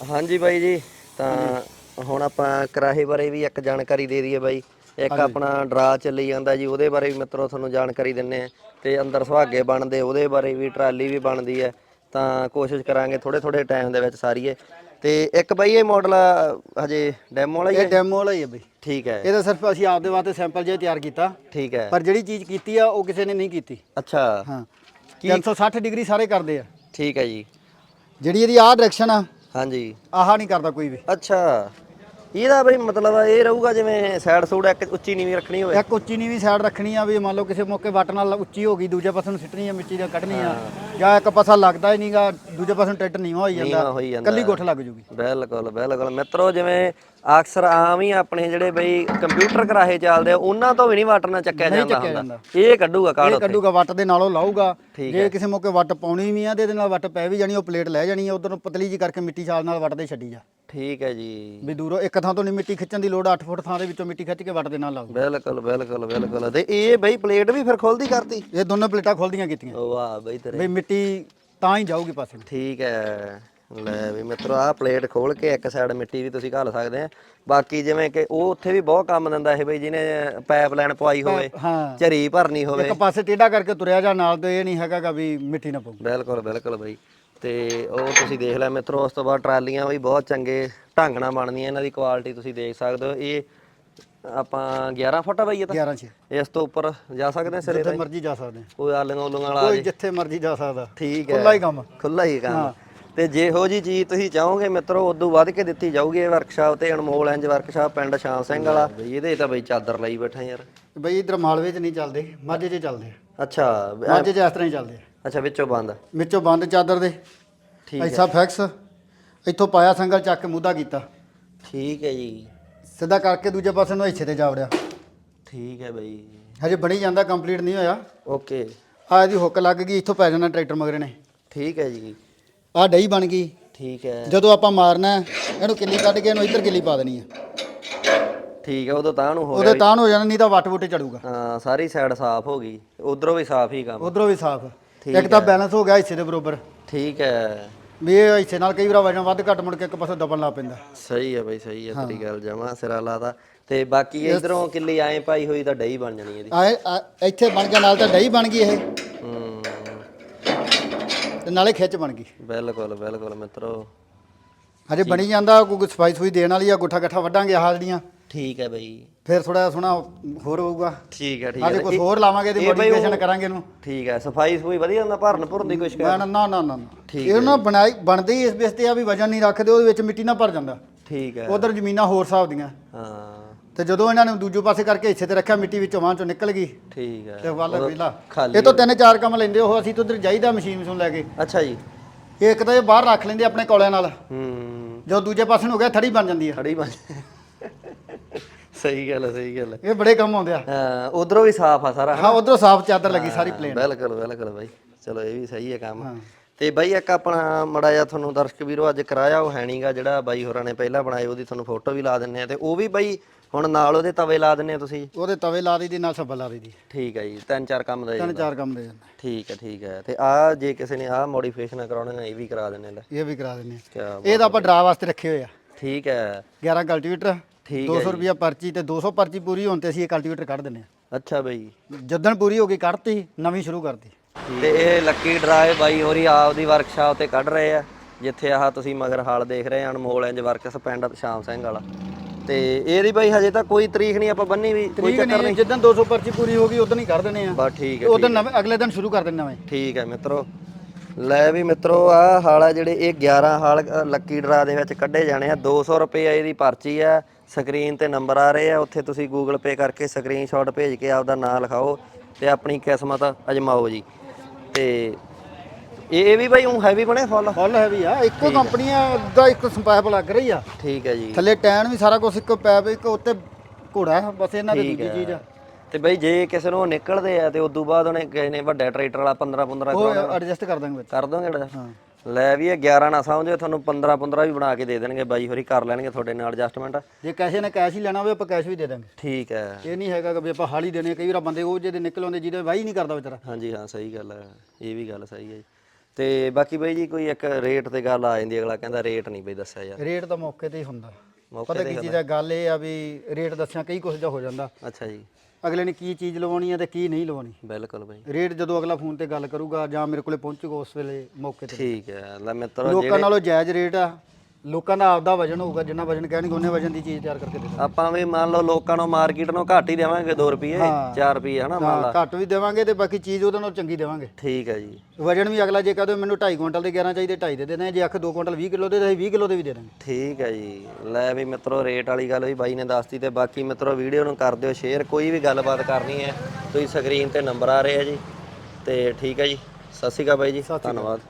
ਹਾਂਜੀ ਬਾਈ ਜੀ ਤਾਂ ਹੁਣ ਆਪਾਂ ਕਰਾਹੇ ਬਾਰੇ ਵੀ ਇੱਕ ਜਾਣਕਾਰੀ ਦੇ ਦਈਏ ਬਾਈ। ਇੱਕ ਆਪਣਾ ਡਰਾ ਚੱਲੀ ਜਾਂਦਾ ਜੀ ਉਹਦੇ ਬਾਰੇ ਵੀ ਮਿੱਤਰੋ ਤੁਹਾਨੂੰ ਜਾਣਕਾਰੀ ਦਿੰਨੇ ਆ ਤੇ ਅੰਦਰ ਸੁਹਾਗੇ ਬਣਦੇ ਉਹਦੇ ਬਾਰੇ ਵੀ ਟਰਾਲੀ ਵੀ ਬਣਦੀ ਹੈ ਤਾਂ ਕੋਸ਼ਿਸ਼ ਕਰਾਂਗੇ ਥੋੜੇ ਥੋੜੇ ਟਾਈਮ ਦੇ ਵਿੱਚ ਸਾਰੀਏ। ਤੇ ਇੱਕ ਬਾਈ ਇਹ ਮਾਡਲ ਹਜੇ ਡੈਮੋ ਵਾਲਾ ਹੀ ਇਹ ਹੈ ਡੈਮੋ ਵਾਲਾ ਹੀ ਹੈ ਬਈ। ਠੀਕ ਹੈ। ਇਹ ਤਾਂ ਸਿਰਫ ਅਸੀਂ ਆਪਦੇ ਵਾਸਤੇ ਸੈਂਪਲ ਜਿਹਾ ਤਿਆਰ ਕੀਤਾ। ਠੀਕ ਹੈ। ਪਰ ਜਿਹੜੀ ਚੀਜ਼ ਕੀਤੀ ਆ ਉਹ ਕਿਸੇ ਨੇ ਨਹੀਂ ਕੀਤੀ। ਅੱਛਾ। ਹਾਂ। 360 ਡਿਗਰੀ ਸਾਰੇ ਕਰਦੇ ਆ। ਠੀਕ ਹੈ ਜੀ। ਜਿਹੜੀ ਇਹਦੀ ਆਹ ਡਾਇਰੈਕਸ਼ਨ ਆ ਹਾਂਜੀ। ਆਹ ਨਹੀਂ ਕਰਦਾ ਕੋਈ ਵੀ। ਅੱਛਾ। ਇਹਦਾ ਬਈ ਮਤਲਬ ਇਹ ਰਹੂਗਾ ਜਿਵੇਂ ਸਾਈਡ ਸੂਡ ਇੱਕ ਉੱਚੀ ਨੀਵੀਂ ਰੱਖਣੀ ਹੋਵੇ। ਇੱਕ ਉੱਚੀ ਨੀਵੀਂ ਸਾਈਡ ਰੱਖਣੀ ਆ ਵੀ ਮੰਨ ਲਓ ਕਿਸੇ ਮੌਕੇ ਵੱਟ ਨਾਲ ਉੱਚੀ ਹੋ ਗਈ ਦੂਜੇ ਪਾਸੇ ਨੂੰ ਸਿੱਟਣੀ ਆ ਮਿੱਟੀ ਦਾ ਕੱਢਣੀ ਆ ਜਾਂ ਇੱਕ ਪਾਸਾ ਲੱਗਦਾ ਹੀ ਨਹੀਂਗਾ ਦੂਜੇ ਪਾਸੇ ਨੂੰ ਟਰੈਕਟਰ ਨੀਵਾ ਹੋਈ ਜਾਂਦਾ। ਕੱਲੀ ਗੁੱਠ ਲੱਗ ਜੂਗੀ। ਬਿਲਕੁਲ ਬਿਲਕੁਲ। ਮਿੱਤਰੋ ਜਿਵੇਂ ਅਕਸਰ ਆਮ ਹੀ ਆਪਣੇ ਜਿਹੜੇ ਬਈ ਕੰਪਿਊਟਰ ਕਰਾਹੇ ਚੱਲਦੇ ਆ ਉਹਨਾਂ ਤੋਂ ਵੀ ਨਹੀਂ ਵਾਟਰ ਨਾਲ ਚੱਕਿਆ ਜਾਂਦਾ ਚੱਕਿਆ ਹੁੰਦਾ। ਇਹ ਕੱਢੂਗਾ ਕਾੜ ਇਹ ਕੱਢੂਗਾ ਵੱਟ ਦੇ ਨਾਲੋਂ ਲਾਊਗਾ। ਠੀਕ ਜੇ ਕਿਸੇ ਮੌਕੇ ਵੱਟ ਪਾਉਣੀ ਵੀ ਆ ਤੇ ਇਹਦੇ ਨਾਲ ਵੱਟ ਪੈ ਵੀ ਜਾਣੀ ਉਹ ਪਲੇਟ ਲੈ ਜਾਣੀ ਆ ਉਧਰ ਨੂੰ ਪਤਲੀ ਜੀ ਕਰਕੇ ਮਿੱਟੀ ਛਾਲ ਨਾਲ ਵੱਟ ਦੇ ਛੱਡੀ ਜਾ। ਠੀਕ ਹੈ ਜੀ। ਵੀ ਦੂਰੋਂ ਇੱਕ ਥਾਂ ਤੋਂ ਨਹੀਂ ਮਿੱਟੀ ਖਿੱਚਣ ਦੀ ਲੋੜ 8 ਫੁੱਟ ਥਾਂ ਦੇ ਵਿੱਚੋਂ ਮਿੱਟੀ ਖਿੱਚ ਕੇ ਵੱਟ ਦੇ ਨਾਲ ਲਾਓ ਬਿਲਕੁਲ ਬਿਲਕੁਲ ਬਿਲਕੁਲ। ਤੇ ਇਹ ਬਈ ਪਲੇਟ ਵੀ ਫਿਰ ਖੁੱਲਦੀ ਕਰਤੀ? ਇਹ ਦੋਨੋਂ ਪਲੇਟਾਂ ਖੋਲਦੀਆਂ ਕੀਤੀਆਂ। ਵਾਹ ਬਈ ਤੇਰੇ। ਵੀ ਮਿੱਟੀ ਤਾਂ ਹੀ ਜਾਊਗੀ ਪਾਸੇ ਨੂੰ। ਠੀਕ ਹੈ। ਲੈ ਵੀ ਮਿੱਤਰੋ ਆਹ ਪਲੇਟ ਖੋਲ ਕੇ ਇੱਕ ਸਾਈਡ ਮਿੱਟੀ ਵੀ ਤੁਸੀਂ ਘਾਲ ਸਕਦੇ ਆ। ਬਾਕੀ ਜਿਵੇਂ ਕਿ ਉਹ ਉੱਥੇ ਵੀ ਬਹੁਤ ਕੰਮ ਦਿੰਦਾ ਇਹ ਬਈ ਜਿਹਨੇ ਪਾਈਪ ਲਾਈਨ ਪਵਾਈ ਹੋਵੇ ਹਾਂ ਝਰੀ ਭਰਨੀ ਹੋਵੇ। ਇੱਕ ਪਾਸੇ ਟੇਢਾ ਕਰਕੇ ਤੁਰਿਆ ਜਾ ਨਾਲ ਤੇ ਇਹ ਨਹੀਂ ਹੈਗਾ ਗਾ ਵੀ ਮਿੱਟੀ ਨਾ ਪਊ। ਬਿਲਕੁਲ ਬਿਲਕੁਲ ਬਈ। ਤੇ ਉਹ ਤੁਸੀਂ ਦੇਖ ਲਿਆ ਮਿੱਤਰੋ ਉਸ ਤੋਂ ਬਾਅਦ ਟਰਾਲੀਆਂ ਵੀ ਬਹੁਤ ਚੰਗੇ ਢੰਗ ਨਾਲ ਬਣਦੀਆਂ ਇਹਨਾਂ ਦੀ ਕੁਆਲਿਟੀ ਤੁਸੀਂ ਦੇਖ ਸਕਦੇ ਹੋ। ਇਹ ਆਪਾਂ 11 ਫੁੱਟ ਆ ਬਈ ਇਹ ਤਾਂ? 11 ਚ ਇਸ ਤੋਂ ਉੱਪਰ ਜਾ ਸਕਦੇ ਆ ਸਿਰੇ ਜਿੱਥੇ ਤੇ ਮਰਜ਼ੀ ਜਾ ਸਕਦੇ ਆ। ਕੋਈ ਆਲੀਆਂ ਉਲੀਆਂ ਵਾਲਾ ਆ ਕੋਈ ਜੇ। ਜਿੱਥੇ ਮਰਜ਼ੀ ਜਾ ਸਕਦਾ। ਠੀਕ ਹੈ ਖੁੱਲਾ ਹੀ। ਕੰਮ। ਖੁੱਲਾ ਹੀ ਕੰਮ। ਤੇ ਜਿਹੋ ਜੀ ਚੀਜ਼ ਤੁਸੀਂ ਚਾਹੋਗੇ ਮਿੱਤਰੋ ਉਦੋਂ ਵੱਧ ਕੇ ਦਿੱਤੀ ਜਾਊਗੀ ਇਹ ਵਰਕਸ਼ਾਪ ਤੇ ਅਨਮੋਲ ਇੰਜ ਵਰਕਸ਼ਾਪ ਪਿੰਡ ਸ਼ਾਮ ਸਿੰਘ ਵਾਲਾ। ਬਈ ਇਹਦੇ ਤਾਂ ਬਈ ਚਾਦਰ ਲਈ ਬੈਠਾ ਯਾਰ। ਬਈ ਇਧਰ ਮਾਲਵੇ ਚ ਨਹੀਂ ਚੱਲਦੇ ਮਾਝੇ 'ਚ ਚੱਲਦੇ ਅੱਛਾ ਮਾਝੇ 'ਚ ਇਸ ਤਰ੍ਹਾਂ ਹੀ ਚੱਲਦੇ ਅੱਛਾ ਵਿੱਚੋਂ ਬੰਦ। ਵਿੱਚੋਂ ਬੰਦ ਚਾਦਰ ਦੇ। ਠੀਕ ਐਸਾ ਫੈਕਸ ਇੱਥੋਂ ਪਾਇਆ ਸੰਗਲ ਚੱਕ ਕੇ ਮੁੱਦਾ ਕੀਤਾ। ਠੀਕ ਹੈ ਜੀ। ਸਿੱਧਾ ਕਰਕੇ ਦੂਜੇ ਪਾਸੇ ਨੂੰ ਇੱਛੇ ਤੇ ਜਾ ਵੜਿਆ। ਠੀਕ ਹੈ ਬਈ। ਹਜੇ ਬਣੀ ਜਾਂਦਾ ਕੰਪਲੀਟ ਨਹੀਂ ਹੋਇਆ। ਓਕੇ। ਆ ਇਹਦੀ ਹੁੱਕ ਲੱਗ ਗਈ ਇੱਥੋਂ ਪੈ ਜਾਣਾ ਟਰੈਕਟਰ ਮਗਰੇ ਨੇ। ਠੀਕ ਹੈ ਜੀ। ਆ ਡਈ ਬਣ ਗਈ। ਠੀਕ ਹੈ। ਜਦੋਂ ਆਪਾਂ ਮਾਰਨਾ ਹੈ, ਇਹਨੂੰ ਕਿੱਲੀ ਕੱਢ ਕੇ ਇਹਨੂੰ ਇੱਧਰ ਕਿੱਲੀ ਪਾ ਦੇਣੀ ਹੈ ਠੀਕ ਹੈ ਉਦੋਂ ਤਾਂ ਨੂੰ ਹੋ ਉਹਦੇ ਤਾਂ ਹੋ ਜਾਣਾ ਨਹੀਂ ਤਾਂ ਵੱਟ ਵੁੱਟੇ ਚੜੂਗਾ। ਹਾਂ ਸਾਰੀ ਸਾਈਡ ਸਾਫ਼ ਹੋ ਗਈ। ਉਧਰੋਂ ਵੀ ਸਾਫ਼ ਹੀ ਕੰਮ। ਉਧਰੋਂ ਵੀ ਸਾਫ਼। ਠੀਕ ਇੱਕ ਤਾਂ ਬੈਲੈਂਸ ਹੋ ਗਿਆ ਹਿੱਸੇ ਦੇ ਬਰੋਬਰ। ਠੀਕ ਹੈ। ਵੀ ਇਹ ਹਿੱਸੇ ਨਾਲ ਕਈ ਵਾਰ ਵਜਨ ਵੱਧ ਘੱਟ ਮੁੜ ਕੇ ਇੱਕ ਪਾਸੇ ਦਬਣ ਲੱਗ ਪੈਂਦਾ। ਸਹੀ ਹੈ ਬਈ ਸਹੀ ਹੈ ਤੇਰੀ ਗੱਲ ਜਮਾ ਸਿਰਾ ਲਾਦਾ ਤੇ ਬਾਕੀ ਇਧਰੋਂ ਕਿੱਲੀ ਐਂ ਪਾਈ ਹੋਈ ਤਾਂ ਡਈ ਬਣ ਜਾਣੀ ਇਹਦੀ ਆਏ ਆ- ਇੱਥੇ ਬਣ ਗਿਆ ਨਾਲ ਤਾਂ ਡਈ ਬਣ ਗਈ ਇਹ। ਹੂੰ। ਤੇ ਨਾਲੇ ਖਿੱਚ ਬਣ ਗਈ। ਬਿਲਕੁਲ ਬਿਲਕੁਲ ਮਿੱਤਰੋ। ਹਜੇ ਬਣੀ ਜਾਂਦਾ ਕੋਈ ਸਫ਼ਾਈ ਸੁਈ ਦੇਣ ਵਾਲੀ ਆ ਗੁੱਠਾ ਗੱਠਾ ਵੱਢਾਂਗੇ ਆਹ ਜਿਹੜੀਆਂ। ਠੀਕ ਹੈ ਬਈ। ਫਿਰ ਥੋੜਾ ਸੋਹਣਾ ਹੋਰ ਹੋਊਗਾ। ਠੀਕ ਹੈ ਠੀਕ ਹੈ। ਕੁਝ ਹੋਰ ਲਾਵਾਂਗੇ ਤੇ ਇਹ ਬਈ ਮੋਡੀਫਿਕੇਸ਼ਨ ਉਹ- ਕਰਾਂਗੇ ਇਹਨੂੰ। ਠੀਕ ਹੈ ਸਫ਼ਾਈ ਸੁਈ ਵਧੀਆ ਹੁੰਦਾ ਭਰਨ ਭਰਨ ਦੀ ਕੋਈ ਸ਼ਿਕਾਇਤ? ਨਾ ਨਾ ਨਾ ਨਾ ਠੀਕ ਇਹ ਨਾ ਬਣਾਈ ਬਣਦੇ ਹੀ ਇਸ ਬੇਸ ਤੇ ਆ ਵੀ ਵਜਨ ਨਹੀਂ ਰੱਖਦੇ ਉਹਦੇ ਵਿੱਚ ਮਿੱਟੀ ਨਾ ਭਰ ਜਾਂਦਾ। ਠੀਕ ਹੈ। ਉਧਰ ਜ਼ਮੀਨਾਂ ਹੋਰ ਹਿਸਾਬ ਦੀਆਂ। ਹਾਂ। ਤੇ ਜਦੋਂ ਇਹਨਾਂ ਨੇ ਦੂਜੇ ਪਾਸੇ ਕਰਕੇ ਹਿੱਸੇ ਤੇ ਰੱਖਿਆ ਮਿੱਟੀ ਵਿੱਚੋਂ ਵਾਂ ਚੋਂ ਨਿਕਲ ਗਈ। ਠੀਕ ਹੈ ਤੇ ਵੱਲ ਵੇਲਾ। ਖਾਲੀ ਇਹ ਤੋਂ ਤਿੰਨ ਚਾਰ ਕੰਮ ਲੈਂਦੇ ਉਹ ਅਸੀਂ ਤਾਂ ਉਧਰ ਜਾਈਦਾ ਮਸ਼ੀਨ ਮਸ਼ੂਨ ਲੈ ਕੇ। ਅੱਛਾ ਜੀ। ਇਹ ਇੱਕ ਤਾਂ ਇਹ ਬਾਹਰ ਰੱਖ ਲੈਂਦੇ ਆਪਣੇ ਕੋਲਿਆਂ ਨਾਲ। ਹੂੰ। ਜਦੋਂ ਦੂਜੇ ਪਾਸੇ ਨੂੰ ਹੋ ਗਿਆ ਥੜੀ ਬਣ ਜਾਂਦੀ ਆ। ਖੜੀ ਬਣ ਸਹੀ ਗੱਲ ਹੈ ਸਹੀ ਗੱਲ ਹੈ ਇਹ ਬੜੇ ਕੰਮ ਆਉਂਦੇ ਆ। ਹਾਂ ਉਧਰੋਂ ਵੀ ਸਾਫ਼ ਆ ਸਾਰਾ ਹਾਂ ਉਧਰੋਂ ਸਾਫ਼ ਚਾਦਰ ਲੱਗੀ ਸਾਰੀ ਪਲੇਨ ਬਿਲਕੁਲ ਬਿਲਕੁਲ ਬਾਈ। ਚਲੋ ਇਹ ਵੀ ਸਹੀ ਹੈ ਕੰਮ। ਤੇ ਬਾਈ ਇੱਕ ਆਪਣਾ ਮੜਾ ਜਿਹਾ ਤੁਹਾਨੂੰ ਦਰਸ਼ਕ ਵੀਰੋ ਅੱਜ ਕਰਾਇਆ ਉਹ ਹੈ ਨਹੀਂਗਾ ਜਿਹੜਾ ਬਾਈ ਹੋਰਾਂ ਨੇ ਪਹਿਲਾਂ ਬਣਾਏ ਉਹਦੀ ਤੁਹਾਨੂੰ ਫੋਟੋ ਵੀ ਲਾ ਦਿੰਨੇ ਆ ਤੇ ਉਹ ਵੀ ਬਾਈ ਹੁਣ ਨਾਲ ਉਹਦੇ ਤਵੇ ਲਾ ਦਿੰਨੇ ਆ ਤੁਸੀਂ? ਉਹਦੇ ਤਵੇ ਲਾ ਦਈਦੀ ਨਾਲ ਸੱਬਲ ਲਾ ਦਈਦੀ। ਠੀਕ ਹੈ ਜੀ ਤਿੰਨ ਚਾਰ ਕੰਮ ਦਾ ਜੀ ਤਿੰਨ ਚਾਰ ਕੰਮ ਦੇ ਜਾਂਦੇ। ਠੀਕ ਹੈ ਠੀਕ ਹੈ ਤੇ ਆ ਜੇ ਕਿਸੇ ਨੇ ਆ ਮੋਡੀਫਿਕੇਸ਼ਨ ਕਰਾਉਣੀਆਂ ਇਹ ਵੀ ਕਰਾ ਦਿੰਨੇ ਲੈ। ਇਹ ਵੀ ਕਰਾ ਦਿੰਦੇ ਆ। ਇਹ ਤਾਂ ਆਪਾਂ ਡਰਾ ਵਾਸਤੇ ਰੱਖੇ ਹੋਏ ਆ। ਠੀਕ ਹੈ 11 ਕਲਟੀਵੇਟਰ ਠੀਕ 200 ਰੁਪਿਆ ਪਰਚੀ ਤੇ 200 ਪਰਚੀ ਪੂਰੀ ਹੋਣ ਤੇ ਅਸੀਂ ਇਹ ਕਲਟੀਵੇਟਰ ਕੱਢ ਦਿੰਦੇ ਆ। ਅੱਛਾ ਬਾਈ। ਜਦੋਂ ਪੂਰੀ ਹੋ ਗਈ ਕੱਢਤੀ ਨਵੀਂ ਸ਼ੁਰੂ ਕਰਤੀ। ਤੇ ਇਹ ਲੱਕੀ ਡਰਾਈਵ ਬਾਈ ਹੋਰੀ ਆਪਦੀ ਵਰਕਸ਼ਾਪ ਤੇ ਕੱਢ ਰਹੇ ਆ ਜਿੱਥੇ ਆਹ ਤੁਸੀਂ ਮਗਰ ਹਾਲ ਦੇਖ ਰਹੇ ਆ ਅਨਮੋਲ ਇੰਜ ਵਰਕਸ ਪਿੰਡ ਸ਼ਾਮ ਸਿੰਘ ਵਾਲਾ। ਤੇ ਇਹਦੀ ਬਾਈ ਹਜੇ ਤਾਂ ਕੋਈ ਤਰੀਕ ਨਹੀਂ ਆਪਾਂ ਬੰਨੀ ਵੀ ਕੋਈ ਠੀਕ ਨਹੀਂ ਜਦੋਂ 200 ਪਰਚੀ ਪੂਰੀ ਹੋ ਗਈ ਉਦੋਂ ਹੀ ਕਰ ਦੇਣੇ ਆ। ਬਸ ਠੀਕ ਹੈ ਉਦੋਂ ਨਵੇਂ ਅਗਲੇ ਦਿਨ ਸ਼ੁਰੂ ਕਰ ਦੇਣੇ ਨਵੇਂ। ਠੀਕ ਹੈ ਮਿੱਤਰੋ ਲੈ ਵੀ ਮਿੱਤਰੋ ਆ ਹਾਲ ਆ ਜਿਹੜੇ ਇਹ 11 ਹਾਲ ਅ, ਲੱਕੀ ਡਰਾ ਦੇ ਵਿੱਚ ਕੱਢੇ ਜਾਣੇ ਆ। 200 ਰੁਪਏ ਇਹਦੀ ਪਰਚੀ ਆ ਸਕਰੀਨ ਤੇ ਨੰਬਰ ਆ ਰਹੇ ਆ ਉੱਥੇ ਤੁਸੀਂ ਗੂਗਲ ਪੇ ਕਰਕੇ ਸਕਰੀਨਸ਼ਾਟ ਭੇਜ ਕੇ ਆਪਦਾ ਨਾਮ ਲਿਖਾਓ ਤੇ ਆਪਣੀ ਕਿਸਮਤ ਅਜਮਾਓ ਜੀ। ਤੇ ਇਹ ਇਹ ਵੀ ਬਾਈ ਉਹ ਹੈਵੀ ਬਣੇ ਫੁੱਲ? ਫੁੱਲ ਹੈਵੀ ਆ। ਇੱਕੋ ਕੰਪਨੀ ਦਾ ਇੱਕ ਸੰਪਾਇਪ ਲੱਗ ਰਹੀ ਆ। ਠੀਕ ਹੈ ਜੀ। ਥੱਲੇ ਟੈਨ ਵੀ ਸਾਰਾ ਕੁਝ ਇੱਕੋ ਪੈਪ ਇੱਕ ਉੱਤੇ ਘੋੜਾ ਹੈ, ਬਸ ਇਹਨਾਂ ਦੀ ਠੀਕ ਦੂਜੀ ਹੈ। ਚੀਜ਼ ਆ। ਤੇ ਬਈ ਜੇ ਕਿਸੇ ਨੂੰ ਉਹ ਨਿਕਲਦੇ ਆ ਤੇ ਉਦੋਂ ਬਾਅਦ ਉਹਨੇ ਕਿਸੇ ਨੇ ਵੱਡਾ ਟਰੈਕਟਰ ਵਾਲਾ 15 15 ਉਹ ਐਡਜਸਟ ਕਰ ਦਾਂਗੇ ਵਿੱਚ। ਕਰ ਦੋਗੇ ਜਿਹੜਾ। ਲੈ ਵੀ ਇਹ 11 ਨਾ ਸਮਝੋ ਤੁਹਾਨੂੰ 15 15 ਵੀ ਬਣਾ ਕੇ ਦੇ ਦੇਣਗੇ ਬਾਈ ਹੋਰੀ ਕਰ ਲੈਣਗੇ ਤੁਹਾਡੇ ਨਾਲ ਐਡਜਸਟਮੈਂਟ ਜੇ ਕੈਸ਼ੇ ਨੇ ਕੈਸ਼ ਹੀ ਲੈਣਾ ਹੋਵੇ ਆਪਾਂ ਕੈਸ਼ ਵੀ ਦੇ ਦਾਂਗੇ। ਠੀਕ ਹੈ। ਇਹ ਨਹੀਂ ਹੈਗਾ ਕਿ ਵੀ ਆਪਾਂ ਹਾਲੀ ਦੇਣੇ ਕਈ ਵਾਰ ਬੰਦੇ ਉਹ ਜਿਹਦੇ ਨਿਕਲ ਆਉਂਦੇ ਜਿਹਦੇ ਵਾਹੀ ਨਹੀਂ ਕਰਦਾ ਵਿਚਾਰਾ। ਹਾਂਜੀ ਹਾਂ ਸਹੀ ਗੱਲ ਹੈ ਇਹ ਵੀ ਗੱਲ ਸਹੀ ਹੈ ਜੀ। ਤੇ ਬਾਕੀ ਬਾਈ ਜੀ ਕੋਈ ਇੱਕ ਰੇਟ ਤੇ ਗੱਲ ਆ ਜਾਂਦੀ ਅਗਲਾ ਕਹਿੰਦਾ ਰੇਟ ਨਹੀਂ ਬਈ ਦੱਸਿਆ ਯਾਰ। ਰੇਟ ਤਾਂ ਮੌਕੇ ਤੇ ਹੀ ਹੁੰਦਾ। ਪਤਾ ਕੀ ਚੀਜ਼ ਆ ਗੱਲ ਇਹ ਆ ਵੀ ਰੇਟ ਦੱਸਿਆ ਕਈ ਕੁਝ ਜਾ ਹੋ ਜਾਂਦਾ। ਅੱਛਾ ਜੀ। ਅਗਲੇ ਨੇ ਕੀ ਚੀਜ਼ ਲਵਾਉਣੀ ਆ ਤੇ ਕੀ ਨਹੀਂ ਲਵਾਉਣੀ। ਬਿਲਕੁਲ ਬਾਈ। ਰੇਟ ਜਦੋਂ ਅਗਲਾ ਫੋਨ ਤੇ ਗੱਲ ਕਰੂਗਾ ਜਾਂ ਮੇਰੇ ਕੋਲੇ ਪਹੁੰਚੂਗਾ ਉਸ ਵੇਲੇ ਮੌਕੇ ਤੇ। ਠੀਕ ਹੈ। ਲੈ ਮਿੱਤਰੋ ਲੋਕਾਂ ਨਾਲੋਂ ਜਾਇਜ਼ ਰੇਟ ਆ। ਲੋਕਾਂ ਦਾ ਆਪਦਾ ਵਜਨ ਹੋਊਗਾ ਜਿੰਨਾ ਵਜਨ ਕਹਿਣਗੇ ਉਹਨੇ ਵਜਨ ਦੀ ਚੀਜ਼ ਤਿਆਰ ਕਰਕੇ ਦੇ ਦਾਂਗੇ ਆਪਾਂ ਵੀ ਮੰਨ ਲਓ ਲੋਕਾਂ ਨੂੰ ਮਾਰਕੀਟ ਨੂੰ ਘੱਟ ਹੀ ਦੇਵਾਂਗੇ 2 ਰੁਪਏ 4 ਰੁਪਏ ਹਨਾ ਮੰਨ ਲਾ। ਹਾਂ ਘੱਟ ਵੀ ਦੇਵਾਂਗੇ ਤੇ ਬਾਕੀ ਚੀਜ਼ ਉਹਦੇ ਨਾਲ ਚੰਗੀ ਦੇਵਾਂਗੇ। ਠੀਕ ਹੈ ਜੀ। ਵਜਨ ਵੀ ਅਗਲਾ ਜੇ ਕਹਦੇ ਮੈਨੂੰ 2.5 ਕੁਇੰਟਲ ਦੇ 11 ਚਾਹੀਦੇ 2.5 ਦੇ ਦੇਣੇ ਜੇ ਅੱਖ 2 ਕੁਇੰਟਲ 20 ਕਿਲੋ ਦੇ ਤਾਂ ਅਸੀਂ 20 ਕਿਲੋ ਦੇ ਵੀ ਦੇ ਦਾਂਗੇ ਠੀਕ ਹੈ ਜੀ। ਲੈ ਵੀ ਮਿੱਤਰੋ ਰੇਟ ਵਾਲੀ ਗੱਲ ਵੀ ਬਾਈ ਨੇ ਦੱਸਤੀ ਤੇ ਬਾਕੀ ਮਿੱਤਰੋ ਵੀਡੀਓ ਨੂੰ ਕਰ ਦਿਓ ਸ਼ੇਅਰ ਕੋਈ ਵੀ ਗੱਲਬਾਤ ਕਰਨੀ ਹੈ ਤੁਸੀਂ ਸਕਰੀਨ ਤੇ ਨੰਬਰ ਆ ਰਹੇ ਆ ਜੀ। ਤੇ ਠੀਕ ਹੈ ਜੀ। ਸਤਿ ਸ਼੍ਰੀ ਅਕਾਲ ਬਾਈ ਜੀ ਧੰਨਵਾਦ।